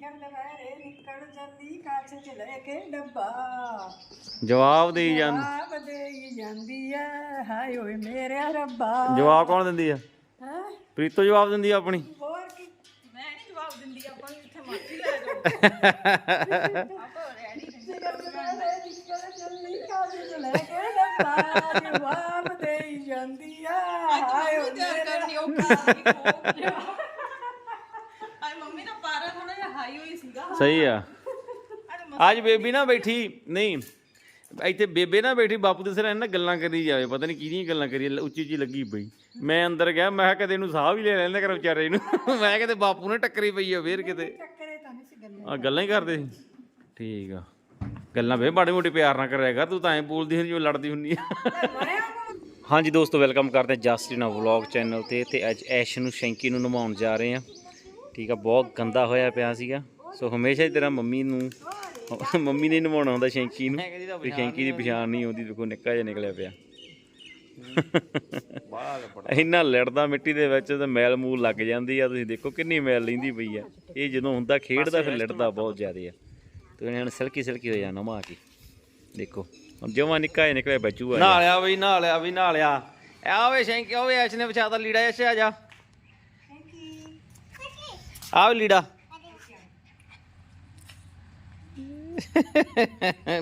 ਨਿਕਲ ਦੁਪਹਿਰੇ ਨਿਕਲ ਜਲਦੀ ਕਾਛ ਚ ਲੈ ਕੇ ਡੱਬਾ। ਜਵਾਬ ਦੇਈ ਜਾਂ ਆਪ ਦੇਈ ਜਾਂਦੀ ਐ ਹਾਏ ਓਏ ਮੇਰੇ ਰੱਬਾ। ਜਵਾਬ ਕੌਣ ਦਿੰਦੀ ਆ ਹੈਂ? ਪ੍ਰੀਤੋ ਜਵਾਬ ਦਿੰਦੀ ਆ ਆਪਣੀ। ਹੋਰ ਕੀ? ਮੈਂ ਨਹੀਂ ਜਵਾਬ ਦਿੰਦੀ ਆਪਾਂ ਨੂੰ ਜਿੱਥੇ ਮਰਜ਼ੀ ਲੈ ਜਾਓ। ਆਪਾਂ ਨਿਕਲ ਦੁਪਹਿਰੇ ਨਿਕਲ ਜਲਦੀ ਕਾਛ ਚ ਲੈ ਕੇ ਡੱਬਾ। ਜਵਾਬ ਦੇਈ ਜਾਂਦੀ ਐ ਹਾਏ ਓਏ ਤਿਆਰ ਮੇਰੇ ਕਰਨੀ ਔਖੀ ਮੰਮੀ ਦਾ ਪਾਰਾ ਥੋੜਾ ਜਿਹਾ ਹਾਈ ਹੋਈ ਸੀਗਾ ਸਹੀ ਆ। ਅੱਜ ਬੇਬੀ ਨਾ ਬੈਠੀ, ਨਹੀਂ, ਇੱਥੇ ਬੇਬੇ ਨਾ ਬੈਠੀ, ਬਾਪੂ ਦੇ ਸਿਰ ਨਾ ਗੱਲਾਂ ਕਰੀ ਜਾਵੇ, ਪਤਾ ਨਹੀਂ ਕਿਹਦੀਆਂ ਗੱਲਾਂ ਕਰੀ ਉੱਚੀ ਉੱਚੀ ਲੱਗੀ ਪਈ। ਮੈਂ ਅੰਦਰ ਗਿਆ, ਮੈਂ ਕਿਹਾ ਕਦੇ ਇਹਨੂੰ ਸਾਹ ਵੀ ਲੈ ਲੈਂਦਾ ਕਰ ਵਿਚਾਰੇ ਨੂੰ। ਮੈਂ ਕਿਤੇ ਬਾਪੂ ਨੇ ਟੱਕਰੀ ਪਈ ਆ, ਫੇਰ ਕਿਤੇ। ਟੱਕਰੇ ਤਾਂ ਨਹੀਂ ਸੀ ਗੱਲਾਂ ਆ ਗੱਲਾਂ ਹੀ ਕਰਦੇ ਸੀ। ਠੀਕ ਆ। ਗੱਲਾਂ ਵੇ, ਮਾੜੀ ਮੋਟੇ ਪਿਆਰ ਨਾਲ ਕਰਿਆ ਕਰ, ਤੂੰ ਤਾਂ ਐਂ ਬੋਲਦੀ ਹੁੰਦੀ ਜਿਵੇਂ ਲੜਦੀ ਹੁੰਦੀ ਆ। ਹਾਂਜੀ ਦੋਸਤੋ, ਵੈਲਕਮ ਕਰਦੇ ਹਾਂ ਜਸਟਿਨਾ ਵਲੌਗ ਚੈਨਲ ਤੇ ਤੇ ਅੱਜ ਐਸ਼ ਨੂੰ ਸ਼ੈਂਕੀ ਨੂੰ ਨਵਾਉਣ ਜਾ ਰਹੇ ਆ ਠੀਕ ਆ, ਬਹੁਤ ਗੰਦਾ ਹੋਇਆ ਪਿਆ ਸੀਗਾ। ਸੋ ਹਮੇਸ਼ਾ ਹੀ ਤੇਰਾ ਮੰਮੀ ਨੂੰ ਮੰਮੀ ਨੇ ਨਵਾਉਣਾ ਹੁੰਦਾ ਸ਼ੈਂਕੀ ਨੂੰ ਤੇ ਸ਼ੈਂਕੀ ਦੀ ਪਛਾਣ ਨਹੀਂ ਆਉਂਦੀ ਦੇਖੋ ਨਿੱਕਾ ਜਿਹਾ ਨਿਕਲਿਆ ਪਿਆ। ਇੰਨਾ ਲੜਦਾ ਮਿੱਟੀ ਦੇ ਵਿੱਚ ਤੇ ਮੈਲ ਮੂਲ ਲੱਗ ਜਾਂਦੀ ਆ ਤੁਸੀਂ ਦੇਖੋ ਕਿੰਨੀ ਮੈਲ ਲੈਂਦੀ ਪਈ ਆ। ਇਹ ਜਦੋਂ ਹੁੰਦਾ ਖੇਡਦਾ ਫਿਰ ਲੜਦਾ ਬਹੁਤ ਜ਼ਿਆਦਾ ਆ। ਤੇ ਇਹਨੇ ਹੁਣ ਸਿਲਕੀ ਸਿਲਕੀ ਹੋ ਜਾਣਾ ਮਾ ਕੇ। ਦੇਖੋ ਹੁਣ ਜਮਾ ਨਿੱਕਾ ਜਿਹਾ ਨਿਕਲਿਆ ਬੱਚੂ ਆ ਨਾ ਲਿਆ ਬਈ ਨਾ ਲਿਆ ਵੀ ਨਾ ਲਿਆ ਆ ਵੇ ਸ਼ੈਂਕੀ ਓਏ ਐਸ਼ ਨੇ ਵਿਛਾਤਾ ਲੀੜਾ ਐਸ਼ ਆ ਜਾ। ਆ ਵੀ ਲੀੜਾ।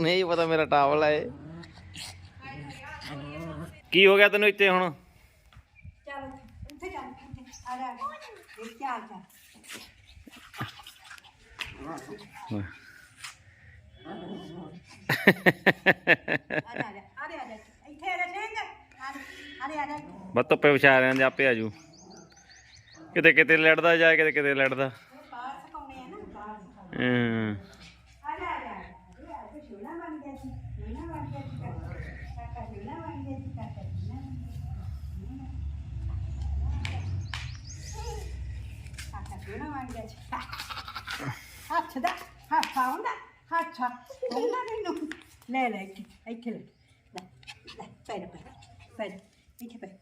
ਨਹੀਂ ਪਤਾ ਮੇਰਾ ਟਾਵਲ ਹੈ। ਕੀ ਹੋ ਗਿਆ ਤੈਨੂੰ ਇੱਥੇ ਹੁਣ? ਚੱਲ ਉੱਥੇ ਚੱਲ ਆ ਜਾ ਇਹ ਆ ਜਾ। ਬਸ ਧੁੱਪੇ ਵਿਛਾ ਰਿਆਂ ਦੇ ਆਪੇ ਆਜੂ ਕਿਤੇ ਕਿਤੇ ਲੜਦਾ ਜਾਏ ਕਿਤੇ ਕਿਤੇ ਲੜਦਾ। ਨਾ ਹੂੰ ਆ ਜਾ ਆ ਜਾ ਇਹ ਆ ਤੇ ਸ਼ੋਲਾ ਬਣ ਗਿਆ ਸੀ ਸ਼ੋਲਾ ਬਣ ਗਿਆ ਸੀ ਕਾਕਾ ਸ਼ੋਲਾ ਬਣ ਗਿਆ ਸੀ ਕਾਕਾ ਸ਼ੋਲਾ ਬਣ ਗਿਆ ਸੀ। ਕਾਕਾ ਹੱਥ ਦਾ ਹੱਥ ਆਉਂਦਾ ਹੱਥ ਆਉਂਦਾ ਮੈਨੂੰ ਲੈ ਲੈ ਇੱਥੇ ਇੱਥੇ ਲੈ ਲੈ ਲੈ ਪੈਰ ਪੈਰ ਪੈਰ ਇੱਥੇ ਪੈਰ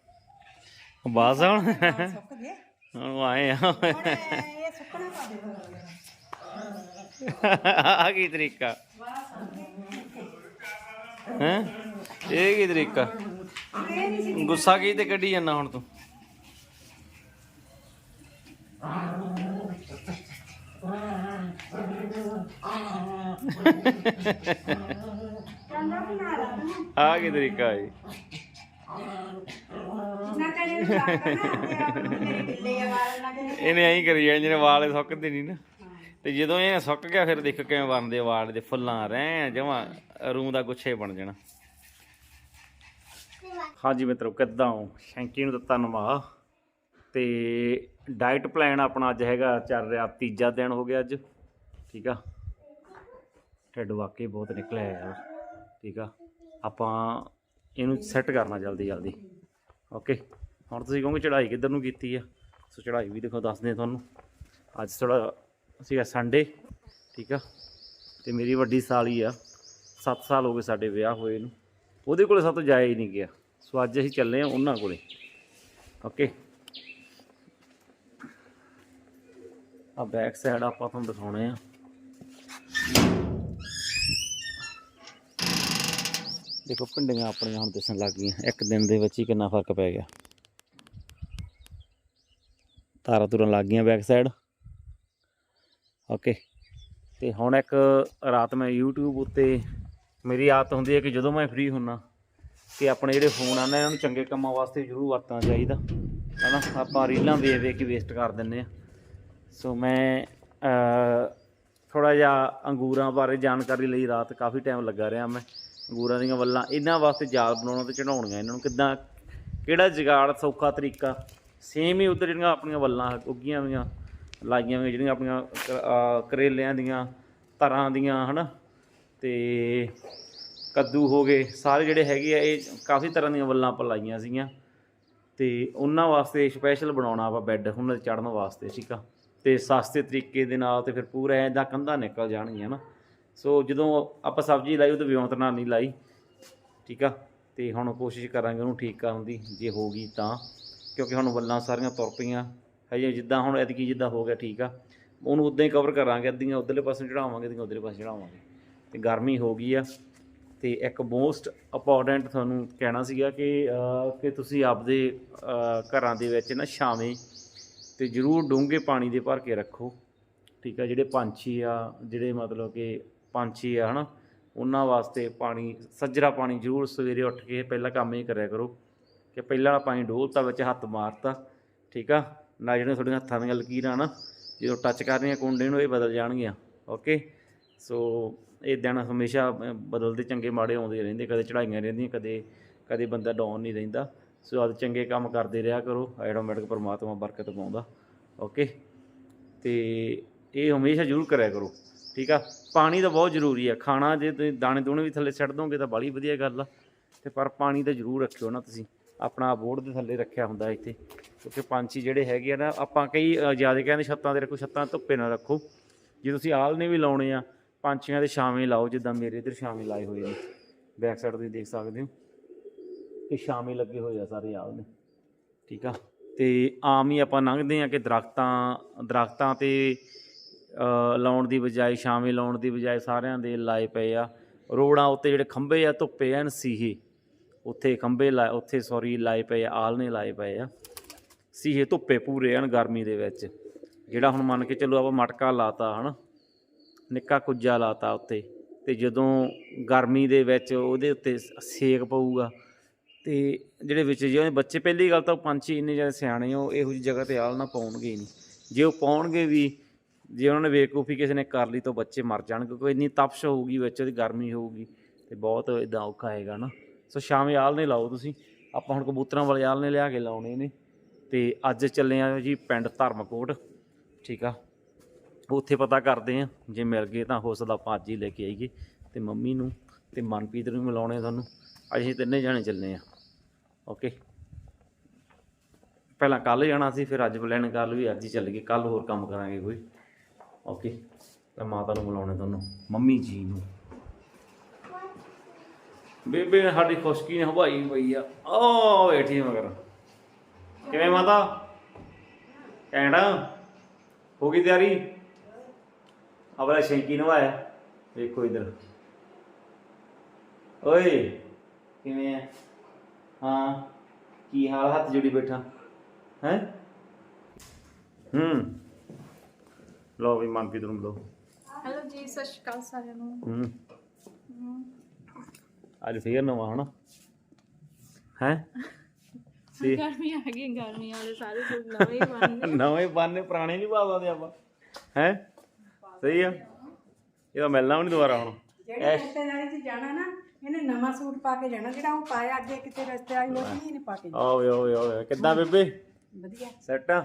ਬਾਸ ਹੁਣ ਸੁੱਕ ਗਏ ਹੁਣ ਆਏ ਆ। ਹੁਣ ਇਹ ਸੁੱਕਣਾ ਪਾ ਦੇ ਆ ਕੀ ਤਰੀਕਾ? ਹੈ? ਇਹ ਕੀ ਤਰੀਕਾ? ਗੁੱਸਾ ਕੀ ਤੇ ਕੱਢੀ ਜਾਂਦਾ ਹੁਣ ਤੂੰ? ਚੰਗਾ ਬਣਾ ਲਾ ਤੂੰ ਆ ਕੀ ਤਰੀਕਾ ਹੈ? ਨਾ ਕਰੇ ਨਾ ਕਰਨਾ ਮੇਰੇ ਬਿੱਲੇ ਵਾਲ ਨਾ ਕਰੇ। ਇਹਨੇ ਐਂ ਕਰੀ ਜਾਣੇ ਜਿਹਨੇ ਵਾਲ ਸੁੱਕਦੇ ਨਹੀਂ ਨਾ। ਤੇ ਜਦੋਂ ਇਹ ਸੁੱਕ ਗਿਆ ਫਿਰ ਦੇਖ ਕਿਵੇਂ ਬਣਦੇ ਆ ਵਾਲ ਦੇ ਫੁੱਲਾਂ ਰਹਿ ਜਮਾ ਰੂੰ ਦਾ ਗੁੱਛੇ ਬਣ ਜਾਣਾ। ਹਾਂਜੀ ਮਿੱਤਰੋ ਕਿੱਦਾਂ ਹੋ? ਸ਼ੈਂਕੀ ਨੂੰ ਦਿੱਤਾ ਨਵਾ ਤੇ ਡਾਈਟ ਪਲਾਨ ਆਪਣਾ ਅੱਜ ਹੈਗਾ ਚੱਲ ਰਿਹਾ ਤੀਜਾ ਦਿਨ ਹੋ ਗਿਆ ਅੱਜ। ਠੀਕ ਆ? ਢਿੱਡ ਵਾਕਈ ਬਹੁਤ ਨਿਕਲਿਆ ਯਾਰ ਠੀਕ ਆ? ਆਪਾਂ ਇਹਨੂੰ ਸੈੱਟ ਕਰਨਾ ਜਲਦੀ ਜਲਦੀ। ਓਕੇ ਹੁਣ ਤੁਸੀਂ ਕਹੋਗੇ ਚੜ੍ਹਾਈ ਕਿੱਧਰ ਨੂੰ ਕੀਤੀ ਆ? ਸੋ ਚੜ੍ਹਾਈ ਵੀ ਦੇਖੋ, ਦੱਸਦੇ ਤੁਹਾਨੂੰ। ਅੱਜ ਥੋੜਾ ਸੀਗਾ ਸੰਡੇ ਠੀਕ ਆ? ਤੇ ਮੇਰੀ ਵੱਡੀ ਸਾਲੀ ਆ 7 ਸਾਲ ਹੋ ਗਏ ਸਾਡੇ ਵਿਆਹ ਹੋਏ ਨੂੰ। ਉਹਦੇ ਕੋਲੇ ਸਾਤੋਂ ਜਾਇਆ ਹੀ ਨਹੀਂ ਗਿਆ। ਸੋ ਅੱਜ ਅਸੀਂ ਚੱਲੇ ਆ ਉਹਨਾਂ ਕੋਲੇ। ਓਕੇ ਆ ਬੈਕ ਸਾਈਡ ਆਪਾਂ ਤੁਹਾਨੂੰ ਦਿਖਾਉਣੇ ਆ। ਦੇਖੋ ਭਿੰਡੀਆਂ ਆਪਣੀਆਂ ਹੁਣ ਦਿਸਣ ਲੱਗ ਗਈਆਂ। ਇੱਕ ਦਿਨ ਦੇ ਵਿੱਚ ਹੀ ਕਿੰਨਾ ਫ਼ਰਕ ਪੈ ਗਿਆ। ਤਾਰਾਂ ਤੁਰਨ ਲੱਗ ਗਈਆਂ ਬੈਕ ਸਾਈਡ ਓਕੇ ਤੇ ਹੁਣ ਇੱਕ ਰਾਤ ਮੈਂ YouTube ਉੱਤੇ ਮੇਰੀ ਆਦਤ ਹੁੰਦੀ ਹੈ ਕਿ ਜਦੋਂ ਮੈਂ ਫ੍ਰੀ ਹੁੰਨਾ ਕਿ ਆਪਣੇ ਜਿਹੜੇ ਫੋਨ ਆ ਨਾ, ਇਹਨਾਂ ਨੂੰ ਚੰਗੇ ਕੰਮਾਂ ਵਾਸਤੇ ਜ਼ਰੂਰ ਵਰਤਣਾ ਚਾਹੀਦਾ। ਹਨਾ? ਆਪਾਂ ਰੀਲਾਂ ਵੇਖ ਵੇਖ ਕੇ ਵੇਸਟ ਕਰ ਦਿੰਨੇ ਆ। ਸੋ ਮੈਂ ਥੋੜਾ ਜਿਹਾ ਅੰਗੂਰਾਂ ਬਾਰੇ ਜਾਣਕਾਰੀ ਲਈ ਰਾਤ ਕਾਫੀ ਟਾਈਮ ਲੱਗਾ ਰਿਹਾ ਮੈਂ। ਅੰਗੂਰਾਂ ਦੀਆਂ ਵੱਲਾਂ, ਇਹਨਾਂ ਵਾਸਤੇ ਜਾਲ ਬਣਾਉਣਾ ਤੇ ਚੜਾਉਣੀਆਂ ਇਹਨਾਂ ਨੂੰ, ਕਿੱਦਾਂ, ਕਿਹੜਾ ਜਗਾੜ ਸੌਖਾ ਤਰੀਕਾ? ਸੇਮ ਹੀ ਉਧਰ ਜਿਹੜੀਆਂ ਆਪਣੀਆਂ ਵੱਲਾਂ, ਉੱਗੀਆਂ ਹੋਈਆਂ, ਲਾਈਆਂ ਹੋਈਆਂ ਜਿਹੜੀਆਂ ਆਪਣੀਆਂ ਕਰੇਲਿਆਂ ਦੀਆਂ ਤਰ੍ਹਾਂ ਦੀਆਂ, ਹਨਾ? ਤੇ ਕੱਦੂ ਹੋ ਗਏ, ਸਾਰੇ ਜਿਹੜੇ ਹੈਗੇ ਆ, ਇਹ ਕਾਫੀ ਤਰ੍ਹਾਂ ਦੀਆਂ ਵੱਲਾਂ ਆਪਾਂ ਲਾਈਆਂ ਸੀਗੀਆਂ। ਤੇ ਉਹਨਾਂ ਵਾਸਤੇ ਸਪੈਸ਼ਲ ਬਣਾਉਣਾ ਆਪਾਂ ਬੈੱਡ ਉਹਨਾਂ ਤੇ ਚੜਨ ਵਾਸਤੇ, ਠੀਕ ਆ? ਤੇ ਸਸਤੇ ਤਰੀਕੇ ਦੇ ਨਾਲ ਤੇ ਫਿਰ ਪੂਰਾ ਐਦਾਂ ਕੰਧਾਂ ਨਿਕਲ ਜਾਣਗੀਆਂ ਨਾ ਸੋ ਜਦੋਂ ਆਪਾਂ ਸਬਜ਼ੀ ਲਾਈ, ਉਹ ਤੇ ਵਿਉਂਤ ਨਾਲ ਨਹੀਂ ਲਾਈ। ਠੀਕ ਆ? ਤੇ ਹੁਣ ਕੋਸ਼ਿਸ਼ ਕਰਾਂਗੇ ਉਹਨੂੰ ਠੀਕ ਕਰਨ ਦੀ। ਜੇ ਹੋ ਗਈ ਤਾਂ। ਕਿਉਂਕਿ ਹੁਣ ਵੱਲਾਂ ਸਾਰੀਆਂ ਤੁਰ ਪਈਆਂ। ਹਜੇ ਜਿੱਦਾਂ ਹੁਣ ਐਤਕੀ ਜਿੱਦਾਂ ਹੋ ਗਿਆ, ਠੀਕ ਆ? ਉਹਨੂੰ ਉਦਾਂ ਹੀ ਕਵਰ ਕਰਾਂਗੇ। ਅੱਧੀਆਂ ਉਧਰਲੇ ਪਾਸੇ ਚੜਾਵਾਂਗੇ, ਅੱਧੀਆਂ ਉਧਰਲੇ ਪਾਸੇ ਚੜਾਵਾਂਗੇ। ਤੇ ਗਰਮੀ ਹੋ ਗਈ ਆ। ਤੇ ਇੱਕ ਮੋਸਟ ਇੰਪੋਰਟੈਂਟ ਤੁਹਾਨੂੰ ਕਹਿਣਾ ਸੀਗਾ ਕਿ ਕਿ ਤੁਸੀਂ ਆਪਦੇ ਘਰਾਂ ਦੇ ਵਿੱਚ ਨਾ ਛਾਵੇਂ ਤੇ ਜ਼ਰੂਰ ਡੂੰਘੇ ਪਾਣੀ ਦੇ ਭਰ ਕੇ ਰੱਖੋ। ਠੀਕ ਆ? ਜਿਹੜੇ ਪੰਛੀ ਆ, ਜਿਹੜੇ ਮਤਲਬ ਕਿ ਪੰਛੀ ਆ, ਹਨਾ? ਉਹਨਾਂ ਵਾਸਤੇ ਪਾਣੀ, ਸੱਜਰਾ ਪਾਣੀ ਜ਼ਰੂਰ ਸਵੇਰੇ ਉੱਠ ਕੇ ਪਹਿਲਾਂ ਕੰਮ ਹੀ ਕਰਿਆ ਕਰੋ ਕਿ ਪਹਿਲਾਂ ਵਾਲਾ ਪਾਣੀ ਡੋਲਤਾ, ਵਿੱਚ ਹੱਥ ਮਾਰਤਾ, ਠੀਕ ਆ? ਨਾ ਜਿਹੜੀਆਂ ਤੁਹਾਡੀਆਂ ਹੱਥਾਂ ਦੀਆਂ ਲਕੀਰਾਂ ਨਾ ਜਦੋਂ ਟੱਚ ਕਰਨੀਆਂ ਕੁੰਡੇ ਨੂੰ, ਇਹ ਬਦਲ ਜਾਣਗੀਆਂ ਓਕੇ ਸੋ ਇਹ ਦਿਨ ਹਮੇਸ਼ਾ ਬਦਲਦੇ ਚੰਗੇ ਮਾੜੇ ਆਉਂਦੇ ਰਹਿੰਦੇ, ਕਦੇ ਚੜਾਈਆਂ ਰਹਿੰਦੀਆਂ, ਕਦੇ ਕਦੇ ਬੰਦਾ ਡਾਊਨ ਨਹੀਂ ਰਹਿੰਦਾ। ਸੋ ਆਦ ਚੰਗੇ ਕੰਮ ਕਰਦੇ ਰਿਹਾ ਕਰੋ ਆਟੋਮੈਟਿਕ ਪਰਮਾਤਮਾ ਬਰਕਤ ਪਾਉਂਦਾ ਓਕੇ ਤੇ ਇਹ ਹਮੇਸ਼ਾ ਜ਼ਰੂਰ ਕਰਿਆ ਕਰੋ, ਠੀਕ ਆ? ਪਾਣੀ ਤਾਂ ਬਹੁਤ ਜ਼ਰੂਰੀ ਆ, ਖਾਣਾ ਜੇ ਤੁਸੀਂ ਦਾਣੇ ਦੂਣੇ ਵੀ ਥੱਲੇ ਛੱਡ ਦੋਗੇ ਤਾਂ ਬੜੀ ਵਧੀਆ ਗੱਲ ਆ। ਤੇ ਪਰ ਪਾਣੀ ਤਾਂ ਜ਼ਰੂਰ ਰੱਖਿਓ ਨਾ ਤੁਸੀਂ, ਆਪਣਾ ਬੋਰਡ ਦੇ ਥੱਲੇ ਰੱਖਿਆ ਹੁੰਦਾ ਇੱਥੇ ਕਿਉਂਕਿ ਪੰਛੀ ਜਿਹੜੇ ਹੈਗੇ ਆ ਨਾ, ਆਪਾਂ ਕਈ ਜ਼ਿਆਦਾ ਕਹਿੰਦੇ ਛੱਤਾਂ ਤੇ ਰੱਖੋ, ਛੱਤਾਂ ਧੁੱਪੇ ਨਾ ਰੱਖੋ। ਜੇ ਤੁਸੀਂ ਆਲਣੇ ਵੀ ਲਾਉਣੇ ਆ, ਪੰਛੀਆਂ ਦੇ ਛਾਵੇਂ ਲਾਓ, ਜਿੱਦਾਂ ਮੇਰੇ ਇਧਰ ਛਾਵੇਂ ਲਾਏ ਹੋਏ ਨੇ। ਬੈਕ ਸਾਈਡ ਤੁਸੀਂ ਦੇਖ ਸਕਦੇ ਹੋ ਕਿ ਛਾਵੇਂ ਲੱਗੇ ਹੋਏ ਆ ਸਾਰੇ ਆਲਣੇ ਠੀਕ ਆ? ਤੇ ਆਮ ਹੀ ਆਪਾਂ ਲੰਘਦੇ ਆ ਕਿ ਦਰਖਤਾਂ ਦਰਖਤਾਂ ਤੇ ਲਾਉਣ ਦੀ ਬਜਾਏ ਛਾਵੇਂ ਲਾਉਣ ਦੀ ਬਜਾਏ ਸਾਰਿਆਂ ਦੇ ਲਾਏ ਪਏ ਆ। ਰੋੜਾਂ ਉੱਤੇ ਜਿਹੜੇ ਖੰਭੇ ਆ ਧੁੱਪੇ ਐਨ ਸੀਹੇ। ਉੱਥੇ ਖੰਭੇ ਲਾਏ ਉੱਥੇ ਸੌਰੀ ਲਾਏ ਪਏ ਆ ਆਲਣੇ ਲਾਏ ਪਏ ਆ। ਸੀਹੇ ਧੁੱਪੇ ਪੂਰੇ ਹਨ ਗਰਮੀ ਦੇ ਵਿੱਚ। ਜਿਹੜਾ ਹੁਣ ਮੰਨ ਕੇ ਚੱਲੋ ਆਪਾਂ ਮਟਕਾ ਲਾਤਾ ਹਨਾ? ਨਿੱਕਾ ਕੁੱਜਾ ਲਾਤਾ ਉੱਤੇ। ਤੇ ਜਦੋਂ ਗਰਮੀ ਦੇ ਵਿੱਚ ਉਹਦੇ ਉੱਤੇ ਸੇਕ ਪਊਗਾ। ਤੇ ਜਿਹੜੇ ਵਿੱਚ ਜਿਹੜੇ ਬੱਚੇ ਪਹਿਲੀ ਗੱਲ ਤਾਂ ਉਹ ਪੰਛੀ ਇੰਨੇ ਜ਼ਿਆਦਾ ਸਿਆਣੇ ਆ, ਉਹ ਇਹੋ ਜਿਹੀ ਜਗ੍ਹਾ ਤੇ ਆਲ ਨਾ ਪਾਉਣਗੇ ਹੀ ਨਹੀਂ। ਜੇ ਉਹ ਪਾਉਣਗੇ ਵੀ ਜੇ ਉਹਨਾਂ ਨੇ ਬੇਵਕੂਫੀ ਕਿਸੇ ਨੇ ਕਰ ਲਈ ਤਾਂ ਬੱਚੇ ਮਰ ਜਾਣਗੇ ਕੋਈ ਇੰਨੀ ਤਪਸ਼ ਹੋਊਗੀ, ਵਿੱਚ ਉਹਦੀ ਗਰਮੀ ਹੋਊਗੀ ਤੇ ਬਹੁਤ ਇਦਾਂ ਔਖਾ ਹੈਗਾ ਨਾ। ਸੋ ਸ਼ਾਮੇ ਆਲ ਨੇ ਲਾਓ ਤੁਸੀਂ। ਆਪਾਂ ਹੁਣ ਕਬੂਤਰਾਂ ਵਾਲੇ ਆਲ ਨੇ ਲਿਆ ਕੇ ਲਾਉਣੇ ਨੇ। ਤੇ ਅੱਜ ਚੱਲੇ ਆ ਜੀ ਪਿੰਡ ਧਰਮਕੋਟ, ਠੀਕ ਆ? ਉੱਥੇ ਪਤਾ ਕਰਦੇ ਆ, ਜੇ ਮਿਲ ਗਏ ਤਾਂ ਹੋ ਸਕਦਾ ਆਪਾਂ ਅੱਜ ਹੀ ਲੈ ਕੇ ਆਈਏ ਤੇ ਮੰਮੀ ਨੂੰ ਤੇ ਮਨਪ੍ਰੀਤ ਨੂੰ ਵੀ ਮਿਲਾਉਣੇ ਤੁਹਾਨੂੰ। ਅੱਜ ਅਸੀਂ ਤਿੰਨੇ ਜਾਣੇ ਚੱਲੇ ਆ। ਓਕੇ। ਪਹਿਲਾਂ ਕੱਲ ਜਾਣਾ ਸੀ, ਫਿਰ ਅੱਜ ਪਲਾਨ ਕਰ ਲਈ ਅੱਜ ਹੀ ਚੱਲ ਗਏ। ਕੱਲ ਹੋਰ ਕੰਮ ਕਰਾਂਗੇ ਕੋਈ। ਓਕੇ। ਤਾਂ ਮਾਤਾ ਨੂੰ ਮਿਲਾਉਣੇ ਤੁਹਾਨੂੰ। ਮੰਮੀ ਜੀ ਨੂੰ। ਬੇਬੇ ਨੇ ਸਾਡੀ ਖੁਸ਼ਕੀ ਨੇ ਹਵਾਈ ਪਈ ਆ। ਓ ਬੈਠੀ ਮਗਰ। ਕਿਵੇਂ ਮਾਤਾ? ਕੈਂਡਾ ਹੋ ਗਈ ਤਿਆਰੀ? ਆਪਣਾ ਸ਼ੈਂਕੀ ਨਵਾਇਆ। ਵੇਖੋ ਇਧਰ। ਓਏ ਕਿਵੇਂ ਆ? ਹਾਂ ਕੀ ਹਾਲ ਹੱਥ ਜੁੜੀ ਬੈਠਾ। ਹੈ? ਹੂੰ। ਲੋ ਵੀ ਮਨਪ੍ਰੀਤ ਨੂੰ ਲੋ ਹੈਲੋ ਜੀ ਸਤਿ ਸ਼੍ਰੀ ਅਕਾਲ ਸਾਰਿਆਂ ਨੂੰ। ਹੂੰ। ਅੱਜ ਫੇਰ ਨਵਾਂ ਹਨਾ? ਹੈ? ਸੀ ਗਰਮੀ ਆ ਗਈ ਗਰਮੀ ਵਾਲੇ ਸਾਰੇ ਸੂਟ ਨਵੇਂ ਹੀ ਬਣਨੇ ਨਵੇਂ ਬਾਨੇ ਪੁਰਾਣੇ ਨਹੀਂ ਪਾ ਸਕਦੇ ਆਪਾਂ। ਹੈ? ਸਹੀ ਆ। ਇਹ ਤਾਂ ਮਿਲਣਾ ਵੀ ਨਹੀਂ ਦੁਬਾਰਾ ਹੁਣ। ਜਿਹੜੇ ਰਿਸ਼ਤੇਦਾਰੀ 'ਚ ਜਾਣਾ ਨਾ ਇਹਨੇ ਨਵਾਂ ਸੂਟ ਪਾ ਕੇ ਜਾਣਾ ਜਿਹੜਾ ਉਹ ਪਾਇਆ ਅੱਗੇ ਕਿਤੇ ਰਸਤੇ ਆਈ ਉਹ ਨਹੀਂ ਇਹਨੇ ਪਾ ਕੇ ਜਾਣਾ। ਓਏ ਓਏ ਓਏ ਕਿੱਦਾਂ ਬੇਬੇ? ਵਧੀਆ। ਸੈੱਟ ਆ।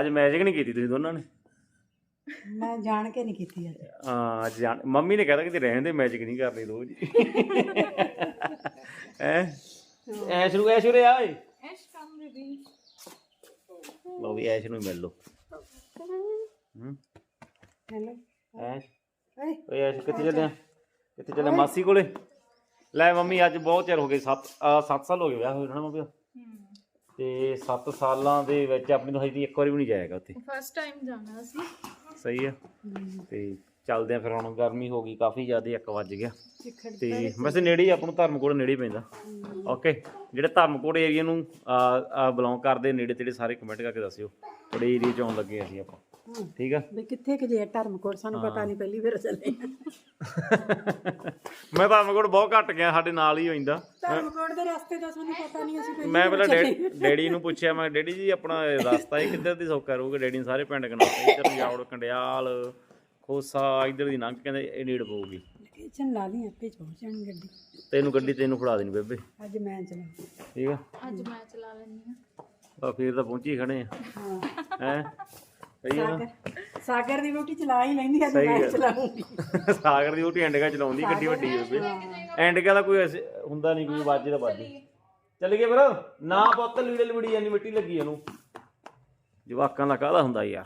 ਅੱਜ ਮੈਜਿਕ ਨਹੀਂ ਕੀਤੀ ਤੁਸੀਂ ਦੋਨਾਂ ਨੇ। ਮੈਂ ਜਾਣ ਕੇ ਨਹੀਂ ਕੀਤੀ ਅੱਜ। ਹਾਂ ਅੱਜ ਜਾਣ ਮੰਮੀ ਨੇ ਕਹਿਤਾ ਕਿ ਰਹਿਣ ਦੇ ਮੈਜਿਕ ਨਹੀਂ ਕਰਨੀ ਰੋਜ਼। ਹੈ? ਐਸ਼ ਨੂੰ ਐਸ਼ ਉਰੇ ਆ ਓਏ। ਐਸ਼ ਕੰਮ ਬੇਬੀ ਲਓ ਵੀ ਐਸ਼ ਨੂੰ ਮਿਲ ਲਓ। ਹੂੰ। ਹੈਲੋ। ਐਸ਼। ਓਏ। ਓਏ ਐਸ਼ ਕਿੱਥੇ ਚੱਲਿਆ ਕਿੱਥੇ ਚੱਲਿਆ ਮਾਸੀ ਕੋਲੇ? ਲੈ ਮੰਮੀ ਅੱਜ ਬਹੁਤ ਚਿਰ ਹੋ ਗਏ 7 7 ਸਾਲ ਹੋ ਗਏ ਵਿਆਹ ਹੋਏ ਨੂੰ ਮੰਮੀ? ਦਾ। ਤੇ 7 ਸਾਲਾਂ ਦੇ ਵਿੱਚ ਆਪਣੀ ਤਾਂ ਹਜੇ ਇੱਕ ਵਾਰੀ ਵੀ ਨਹੀਂ ਜਾਏਗਾ ਉੱਥੇ। ਫਸਟ ਟਾਈਮ ਜਾਣਾ ਸੀ ਸਹੀ ਆ। ਤੇ ਚੱਲਦੇ ਆ ਫਿਰ ਹੁਣ ਗਰਮੀ ਹੋ ਗਈ ਕਾਫੀ ਜ਼ਿਆਦਾ 1 ਵੱਜ ਗਿਆ। ਤੇ ਵੈਸੇ ਨੇੜੇ ਹੀ ਆਪਾਂ ਨੂੰ ਧਰਮਕੋਟ ਨੇੜੇ ਹੀ ਪੈਂਦਾ। ਓਕੇ ਜਿਹੜੇ ਧਰਮਕੋਟ ਏਰੀਆ ਨੂੰ ਬਿਲੋਂਗ ਕਰਦੇ ਨੇੜੇ ਤੇੜੇ ਸਾਰੇ ਕਮੈਂਟ ਕਰਕੇ ਦੱਸਿਓ। ਤੁਹਾਡੇ ਏਰੀਆ ਚ ਆਉਣ ਲੱਗੇ ਅਸੀਂ ਆਪਾਂ। ਠੀਕ ਆ? ਵੀ ਕਿੱਥੇ ਕਿ ਜੇ ਧਰਮਕੋਟ ਸਾਨੂੰ ਪਤਾ ਨਹੀਂ ਪਹਿਲੀ ਵਾਰ ਚੱਲੇ। ਮੈਂ ਧਰਮਕੋਟ ਬਹੁਤ ਘੱਟ ਗਿਆ ਸਾਡੇ ਨਾਲ ਹੀ ਹੋ ਜਾਂਦਾ ਧਰਮਕੋਟ ਦੇ ਰਸਤੇ ਦਾ ਸਾਨੂੰ ਪਤਾ ਨਹੀਂ ਅਸੀਂ ਪਹਿਲੀ ਮੈਂ ਪਹਿਲਾਂ। ਡੈਡੀ ਡੈਡੀ ਨੂੰ ਪੁੱਛਿਆ ਮੈਂ ਡੈਡੀ ਜੀ ਆਪਣਾ ਇਹ ਰਸਤਾ ਇਹ ਕਿੱਧਰ ਦੀ ਸੌਕਾ ਰਹੂਗਾ? ਡੈਡੀ ਨੇ ਸਾਰੇ ਪਿੰਡ ਗਨਾਤੇ ਇੱਧਰ ਜਾਵੜ ਕੰਡਿਆਲ ਖੋਸਾ ਇੱਧਰ ਦੀ ਲੰਘ ਕਹਿੰਦੇ ਇਹ ਨੀੜ ਪਊਗੀ। ਲੋਕੇਸ਼ਨ ਲਾ ਲਈ ਆਪੇ ਪਹੁੰਚ ਜਾਣੀ ਗੱਡੀ। ਤੈਨੂੰ ਗੱਡੀ ਤੈਨੂੰ ਫੜਾ ਦੇਣੀ ਬੇਬੇ। ਅੱਜ ਮੈਂ ਚਲਾ। ਠੀਕ ਆ? ਅੱਜ ਮੈਂ ਚਲਾ ਲੈਂਦੀ ਆ ਆ ਫੇਰ ਤਾਂ ਪਹੁੰਚੀ ਖੜੇ ਆ। ਹਾਂ। ਹੈ? ਸਹੀ ਆ ਨਾ? ਸਾਗਰ ਸਾਗਰ ਦੀ ਰੋਟੀ ਚਲਾ ਹੀ ਲੈਂਦੀ ਅੱਜ ਸਹੀ ਮੈਂ ਗੱਲ। ਚਲਾਉਂਗੀ। ਸਾਗਰ ਦੀ ਉਹ ਐਂਡਗਾ ਚਲਾਉਂਦੀ ਗੱਡੀ ਵੱਡੀ ਬੇਬੇ ਐਂਡਗਾ ਦਾ ਕੋਈ ਐਸੇ- ਹੁੰਦਾ ਨਹੀਂ ਕੋਈ ਬਾਜੇ ਦਾ ਬਾਜੇ ਚੱਲ ਗਏ ਫਿਰ ਨਾ ਪੁੱਤ ਲੀੜੇ ਲਵੜੀ ਜਾਨੀ ਮਿੱਟੀ ਲੱਗੀ ਇਹਨੂੰ। ਜਵਾਕਾਂ ਦਾ ਕਾਹਦਾ ਹੁੰਦਾ ਯਾਰ।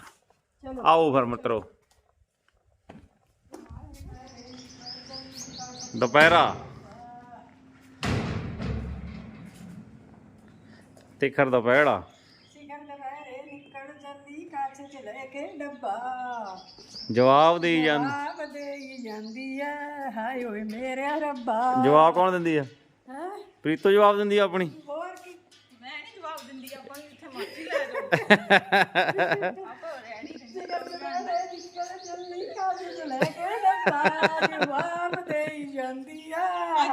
ਚਲੋ। ਆਓ ਫਿਰ ਮਿੱਤਰੋ। ਦੁਪਹਿਰਾ। ਤਿੱਖਰ ਦੁਪਹਿਰਾ ਸਿਖਰ ਲਵਾਰੇ ਨਿਕਲ ਜਲਦੀ ਕਾਛ ਚ ਲੈ ਕੇ ਡੱਬਾ। ਜਵਾਬ ਦੇਈ ਜਾਂਦੀ ਆਪ ਦੇਈ ਜਾਂਦੀ ਆ ਹਾਏ ਓਏ ਮੇਰੇ ਰੱਬਾ। ਜਵਾਬ ਕੌਣ ਦਿੰਦੀ ਆ ਹੈਂ? ਪ੍ਰੀਤੋ ਜਵਾਬ ਦਿੰਦੀ ਆ ਆਪਣੀ। ਹੋਰ ਕੀ? ਮੈਂ ਨਹੀਂ ਜਵਾਬ ਦਿੰਦੀ ਆਪਾਂ ਨੂੰ ਜਿੱਥੇ ਮਰਜ਼ੀ ਲੈ ਜਾਓ। ਆਪਾਂ ਰੈਡੀ ਜਵਾਬ ਦੇਈ ਜਾਂਦੀ ਆ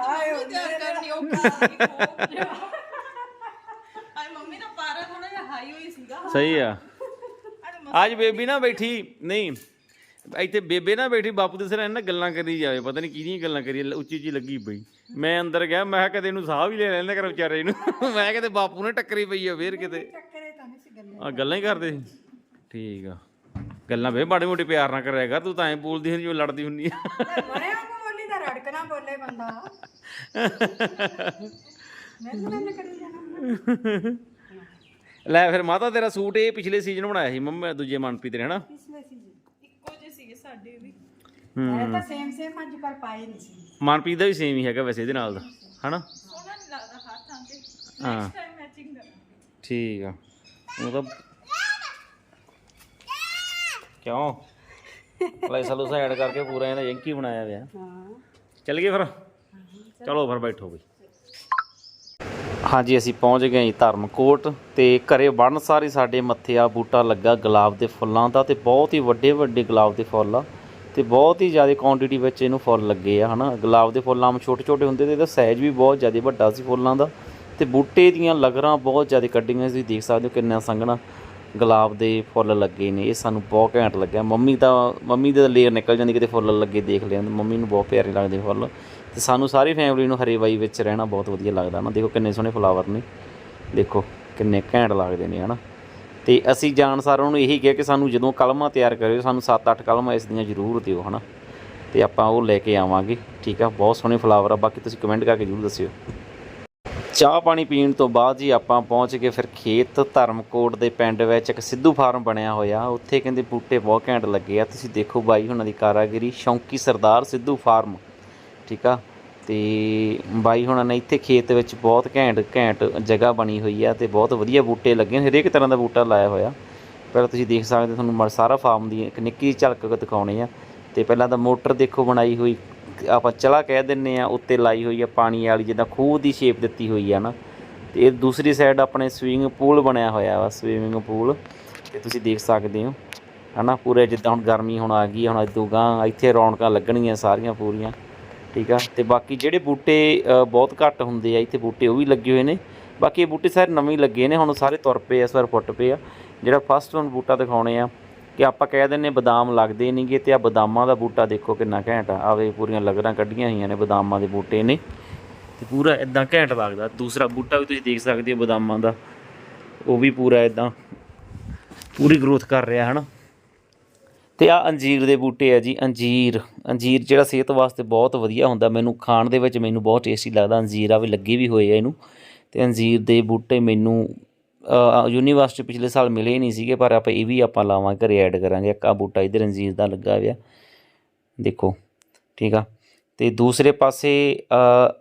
ਹਾਏ ਓਏ ਤਿਆਰ ਮੇਰੇ ਕਰਨੀ ਔਖੀ ਆਈ ਮੰਮੀ ਦਾ ਪਾਰਾ ਥੋੜਾ ਜਿਹਾ ਹਾਈ ਹੋਈ ਸੀਗਾ। ਸਹੀ ਆ। ਅੱਜ ਬੇਬੀ ਨਾ ਬੈਠੀ ਨਹੀਂ ਇੱਥੇ ਬੇਬੇ ਨਾ ਬੈਠੀ ਬਾਪੂ ਦੇ ਸਿਰ ਨਾ ਗੱਲਾਂ ਕਰੀ ਜਾਵੇ ਪਤਾ ਨਹੀਂ ਕਿਹਦੀਆਂ ਗੱਲਾਂ ਕਰੀ ਉੱਚੀ ਉੱਚੀ ਲੱਗੀ ਪਈ। ਮੈਂ ਅੰਦਰ ਗਿਆ ਮੈਂ ਕਿਹਾ ਕਦੇ ਇਹਨੂੰ ਸਾਹ ਵੀ ਲੈ ਲੈਂਦਾ ਕਰ ਵਿਚਾਰੇ ਨੂੰ। ਮੈਂ ਕਿਤੇ ਬਾਪੂ ਨੇ ਟੱਕਰੀ ਪਈ ਆ ਫੇਰ ਕਿਤੇ। ਚੱਕਰੇ ਤਾਂ ਨਹੀਂ ਸੀ ਗੱਲੇ ਆ ਗੱਲਾਂ ਹੀ ਕਰਦੇ। ਸੀ ਠੀਕ ਆ। ਗੱਲਾਂ ਵੇ ਮਾੜੀ ਮੋਟੀ ਪਿਆਰ ਨਾਲ ਕਰਿਆ ਕਰ ਤੂੰ ਤਾਂ ਐਂ ਬੋਲਦੀ ਹੁੰਦੀ ਜਿਵੇਂ ਲੜਦੀ ਹੁੰਦੀ ਆ। ਬੜੇ ਵਾਂਗੂ ਬੋਲੀ ਤਾਂ ਰੜਕਣਾ ਬੋਲੇ ਬੰਦਾ। ਮੈਂ ਤਾਂ ਮੈਨੂੰ ਕਰੀ ਜਾਣਾ। ਲੈ ਫਿਰ ਮਾਤਾ ਤੇਰਾ ਸੂਟ ਇਹ ਪਿਛਲੇ ਸੀਜ਼ਨ ਬਣਾਇਆ ਸੀ ਮੰਮੀ ਦੂਜੇ ਮਨਪ੍ਰੀਤ ਨੇ ਹਨਾ? ਪਿਛਲੇ ਸੀ ਇੱਕੋ ਜਿਹੇ ਸੀਗੇ ਸਾਡੇ ਵੀ। ਮੈਂ ਤਾਂ ਸੇਮ ਸੇਮ ਅੱਜ ਪਰ ਪਾਏ ਨਹੀਂ ਸੀ। ਮਨਪ੍ਰੀਤ ਦਾ ਵੀ ਸੇਮ ਹੀ ਹੈਗਾ ਵੈਸੇ ਇਹਦੇ ਨਾਲ ਦਾ ਹਨਾ? ਸੋਹਣਾ ਨਹੀਂ ਲੱਗਦਾ ਹਰ ਥਾਂ ਤੇ। ਹਾਂ। ਨੈਕਸਟ ਟਾਈਮ ਮੈਚਿੰਗ ਕਰਾਂ ਠੀਕ ਆ। ਉਹ ਤਾਂ ਕਿਉਂ? ਲੈ ਸਲੂ ਸਾਈਡ ਕਰਕੇ ਪੂਰਾ ਇਹਦਾ ਯੰਕੀ ਬਣਾਇਆ ਹੋਇਆ ਹਾਂ। ਚੱਲ ਗਏ ਫਿਰ ਚਲੋ ਫਿਰ ਬੈਠੋ ਬਈ। ਹਾਂਜੀ, ਅਸੀਂ ਪਹੁੰਚ ਗਏ ਜੀ ਧਰਮਕੋਟ ਤੇ ਘਰੇ ਵੜਨ ਸਾਰੀ ਸਾਡੇ ਮੱਥੇ ਆ, ਬੂਟਾ ਲੱਗਾ ਗੁਲਾਬ ਦੇ ਫੁੱਲਾਂ ਦਾ ਤੇ ਬਹੁਤ ਹੀ ਵੱਡੇ ਵੱਡੇ ਗੁਲਾਬ ਦੇ ਫੁੱਲ ਆ ਤੇ ਬਹੁਤ ਹੀ ਜ਼ਿਆਦਾ ਕੁਆਂਟੀਟੀ ਵਿੱਚ ਇਹਨੂੰ ਫੁੱਲ ਲੱਗੇ ਆ, ਹਨਾ। ਗੁਲਾਬ ਦੇ ਫੁੱਲ ਆਮ ਛੋਟੇ ਛੋਟੇ ਹੁੰਦੇ ਤੇ ਇਹਦਾ ਸਾਈਜ਼ ਵੀ ਬਹੁਤ ਜ਼ਿਆਦਾ ਵੱਡਾ ਸੀ ਫੁੱਲਾਂ ਦਾ ਤੇ ਬੂਟੇ ਦੀਆਂ ਲਗਰਾਂ ਬਹੁਤ ਜ਼ਿਆਦਾ ਕੱਢੀਆਂ ਤੁਸੀਂ ਦੇਖ ਸਕਦੇ ਹੋ ਕਿੰਨਾ ਸੰਘਣਾ ਗੁਲਾਬ ਦੇ ਫੁੱਲ ਲੱਗੇ ਨੇ, ਇਹ ਸਾਨੂੰ ਬਹੁਤ ਘੈਂਟ ਲੱਗਿਆ। ਮੰਮੀ ਤਾਂ, ਮੰਮੀ ਦੇ ਲੇਅਰ ਨਿਕਲ ਜਾਂਦੀ ਕਿਤੇ ਫੁੱਲ ਲੱਗੇ ਦੇਖ ਲਿਆ ਮੰਮੀ ਨੂੰ ਬਹੁਤ ਪਿਆਰੇ ਲੱਗਦੇ ਫੁੱਲ। ਤੇ ਸਾਨੂੰ ਸਾਰੀ ਫੈਮਿਲੀ ਨੂੰ ਹਰੇ ਬਾਈ ਵਿੱਚ ਰਹਿਣਾ ਬਹੁਤ ਵਧੀਆ ਲੱਗਦਾ ਨਾ। ਦੇਖੋ ਕਿੰਨੇ ਸੋਹਣੇ ਫਲਾਵਰ ਨੇ। ਦੇਖੋ ਕਿੰਨੇ ਘੈਂਟ ਲੱਗਦੇ ਨੇ, ਹਨਾ। ਤੇ ਅਸੀਂ ਜਾਣ ਸਾਰ ਉਹਨੂੰ ਇਹੀ ਕਿਹਾ ਕਿ ਸਾਨੂੰ ਜਦੋਂ ਕਲਮਾਂ ਤਿਆਰ ਕਰਿਓ, ਸਾਨੂੰ 7-8 ਕਲਮਾਂ ਇਸ ਦੀਆਂ ਜ਼ਰੂਰ ਦਿਓ, ਹਨਾ। ਤੇ ਆਪਾਂ ਉਹ ਲੈ ਕੇ ਆਵਾਂਗੇ, ਠੀਕ ਆ। ਬਹੁਤ ਸੋਹਣੇ ਫਲਾਵਰ ਆ। ਬਾਕੀ ਤੁਸੀਂ ਕਮੈਂਟ ਕਰਕੇ ਜ਼ਰੂਰ ਦੱਸਿਓ। ਚਾਹ ਪਾਣੀ ਪੀਣ ਤੋਂ ਬਾਅਦ ਜੀ ਆਪਾਂ ਪਹੁੰਚ ਗਏ ਫਿਰ ਖੇਤ ਧਰਮਕੋਟ ਦੇ ਪਿੰਡ ਵਿੱਚ। ਇੱਕ ਸਿੱਧੂ ਫਾਰਮ ਬਣਿਆ ਹੋਇਆ। ਉੱਥੇ ਕਹਿੰਦੇ ਬੂਟੇ ਬਹੁਤ ਘੈਂਟ ਲੱਗੇ ਆ। ਤੁਸੀਂ ਦੇਖੋ ਬਾਈ ਹੁਣਾਂ ਦੀ ਕਾਰਾਗਰੀ। ਸ਼ੌਂਕੀ ਸਰਦਾਰ ਸਿੱਧੂ ਫਾਰਮ। ਠੀਕ ਆ? ਤੇ ਬਾਈ ਹੁਣਾਂ ਨੇ ਇੱਥੇ ਖੇਤ ਵਿੱਚ ਬਹੁਤ ਘੈਂਟ ਘੈਂਟ ਜਗ੍ਹਾ ਬਣੀ ਹੋਈ ਆ ਤੇ ਬਹੁਤ ਵਧੀਆ ਬੂਟੇ ਲੱਗੇ ਨੇ ਹਰੇਕ ਤਰ੍ਹਾਂ ਦਾ ਬੂਟਾ ਲਾਇਆ ਹੋਇਆ। ਪਹਿਲਾਂ ਤੁਸੀਂ ਦੇਖ ਸਕਦੇ ਹੋ, ਤੁਹਾਨੂੰ ਮ- ਸਾਰਾ ਫਾਰਮ ਦੀ ਇੱਕ ਨਿੱਕੀ ਜਿਹੀ ਝਲਕ ਦਿਖਾਉਣੀ ਆ। ਤੇ ਪਹਿਲਾਂ ਤਾਂ ਮੋਟਰ ਦੇਖੋ ਬਣਾਈ ਹੋਈ ਆਪਾਂ ਚਲਾ ਕਹਿ ਦਿੰਨੇ ਆ ਉੱਤੇ ਲਾਈ ਹੋਈ ਆ ਪਾਣੀ ਵਾਲੀ ਜਿੱਦਾਂ ਖੂਹ ਦੀ ਸ਼ੇਪ ਦਿੱਤੀ ਹੋਈ ਆ ਨਾ। ਤੇ ਇਹ ਦੂਸਰੀ ਸਾਈਡ ਆਪਣੇ ਸਵਿਮਿੰਗ ਪੂਲ ਬਣਿਆ ਹੋਇਆ ਵਾ ਸਵਿਮਿੰਗ ਪੂਲ ਤੇ ਤੁਸੀਂ ਦੇਖ ਸਕਦੇ ਹੋ ਹਨਾ? ਪੂਰੇ ਜਿੱਦਾਂ ਹੁਣ ਗਰਮੀ ਹੁਣ ਆ ਗਈ ਆ, ਹੁਣ ਇਦੋਂ ਗਾਂ ਇੱਥੇ ਰੌਣਕਾਂ ਲੱਗਣਗੀਆਂ ਸਾਰੀਆਂ ਪੂਰੀਆਂ। ਠੀਕ ਆ? ਤੇ ਬਾਕੀ ਜਿਹੜੇ ਬੂਟੇ ਬਹੁਤ ਘੱਟ ਹੁੰਦੇ ਆ, ਇੱਥੇ ਬੂਟੇ ਉਹ ਵੀ ਲੱਗੇ ਹੋਏ ਨੇ। ਬਾਕੀ ਇਹ ਬੂਟੇ ਸਾਰੇ ਨਵੇਂ ਲੱਗੇ ਨੇ, ਹੁਣ ਸਾਰੇ ਤੁਰ ਪਏ ਆ ਸਾਰੇ ਫੁੱਟ ਪਏ ਆ। ਜਿਹੜਾ ਫਸਟ ਹੁਣ ਬੂਟਾ ਦਿਖਾਉਣੇ ਆ, ਕਿ ਆਪਾਂ ਕਹਿ ਦਿੰਨੇ ਬਦਾਮ ਲੱਗਦੇ ਨਹੀਂਗੇ ਤੇ ਆ ਬਦਾਮਾਂ ਦਾ ਬੂਟਾ ਦੇਖੋ ਕਿੰਨਾ ਘੈਂਟ ਆ। ਆਵੇ ਪੂਰੀਆਂ ਲਗਰਾਂ ਕੱਢੀਆਂ ਹੋਈਆਂ ਨੇ ਬਦਾਮਾਂ ਦੇ ਬੂਟੇ ਨੇ। ਤੇ ਪੂਰਾ ਇਦਾਂ ਘੈਂਟ ਲੱਗਦਾ। ਦੂਸਰਾ ਬੂਟਾ ਵੀ ਤੁਸੀਂ ਦੇਖ ਸਕਦੇ ਹੋ ਬਦਾਮਾਂ ਦਾ। ਉਹ ਵੀ ਪੂਰਾ ਇਦਾਂ ਪੂਰੀ ਗਰੋਥ ਕਰ ਰਿਹਾ, ਹਨਾ? ਤੇ ਆ ਅੰਜੀਰ ਦੇ ਬੂਟੇ ਆ ਜੀ, ਅੰਜੀਰ। ਅੰਜੀਰ ਜਿਹੜਾ ਸਿਹਤ ਵਾਸਤੇ ਬਹੁਤ ਵਧੀਆ ਹੁੰਦਾ, ਮੈਨੂੰ ਖਾਣ ਦੇ ਵਿੱਚ ਮੈਨੂੰ ਬਹੁਤ ਟੇਸਟੀ ਲੱਗਦਾ, ਅੰਜੀਰ ਆ ਵੀ ਲੱਗੇ ਵੀ ਹੋਏ ਆ ਇਹਨੂੰ। ਤੇ ਅੰਜੀਰ ਦੇ ਬੂਟੇ ਮੈਨੂੰ ਯੂਨੀਵਰਸਿਟੀ ਪਿਛਲੇ ਸਾਲ ਮਿਲੇ ਨਹੀਂ ਸੀਗੇ, ਪਰ ਆਪਾਂ ਇਹ ਵੀ ਆਪਾਂ ਲਾਵਾਂ ਘਰੇ ਐਡ ਕਰਾਂਗੇ। ਇੱਕ ਆ ਬੂਟਾ ਇਧਰ ਅੰਜੀਰ ਦਾ ਲੱਗਾ ਹੋਇਆ। ਦੇਖੋ, ਠੀਕ ਆ? ਤੇ ਦੂਸਰੇ ਪਾਸੇ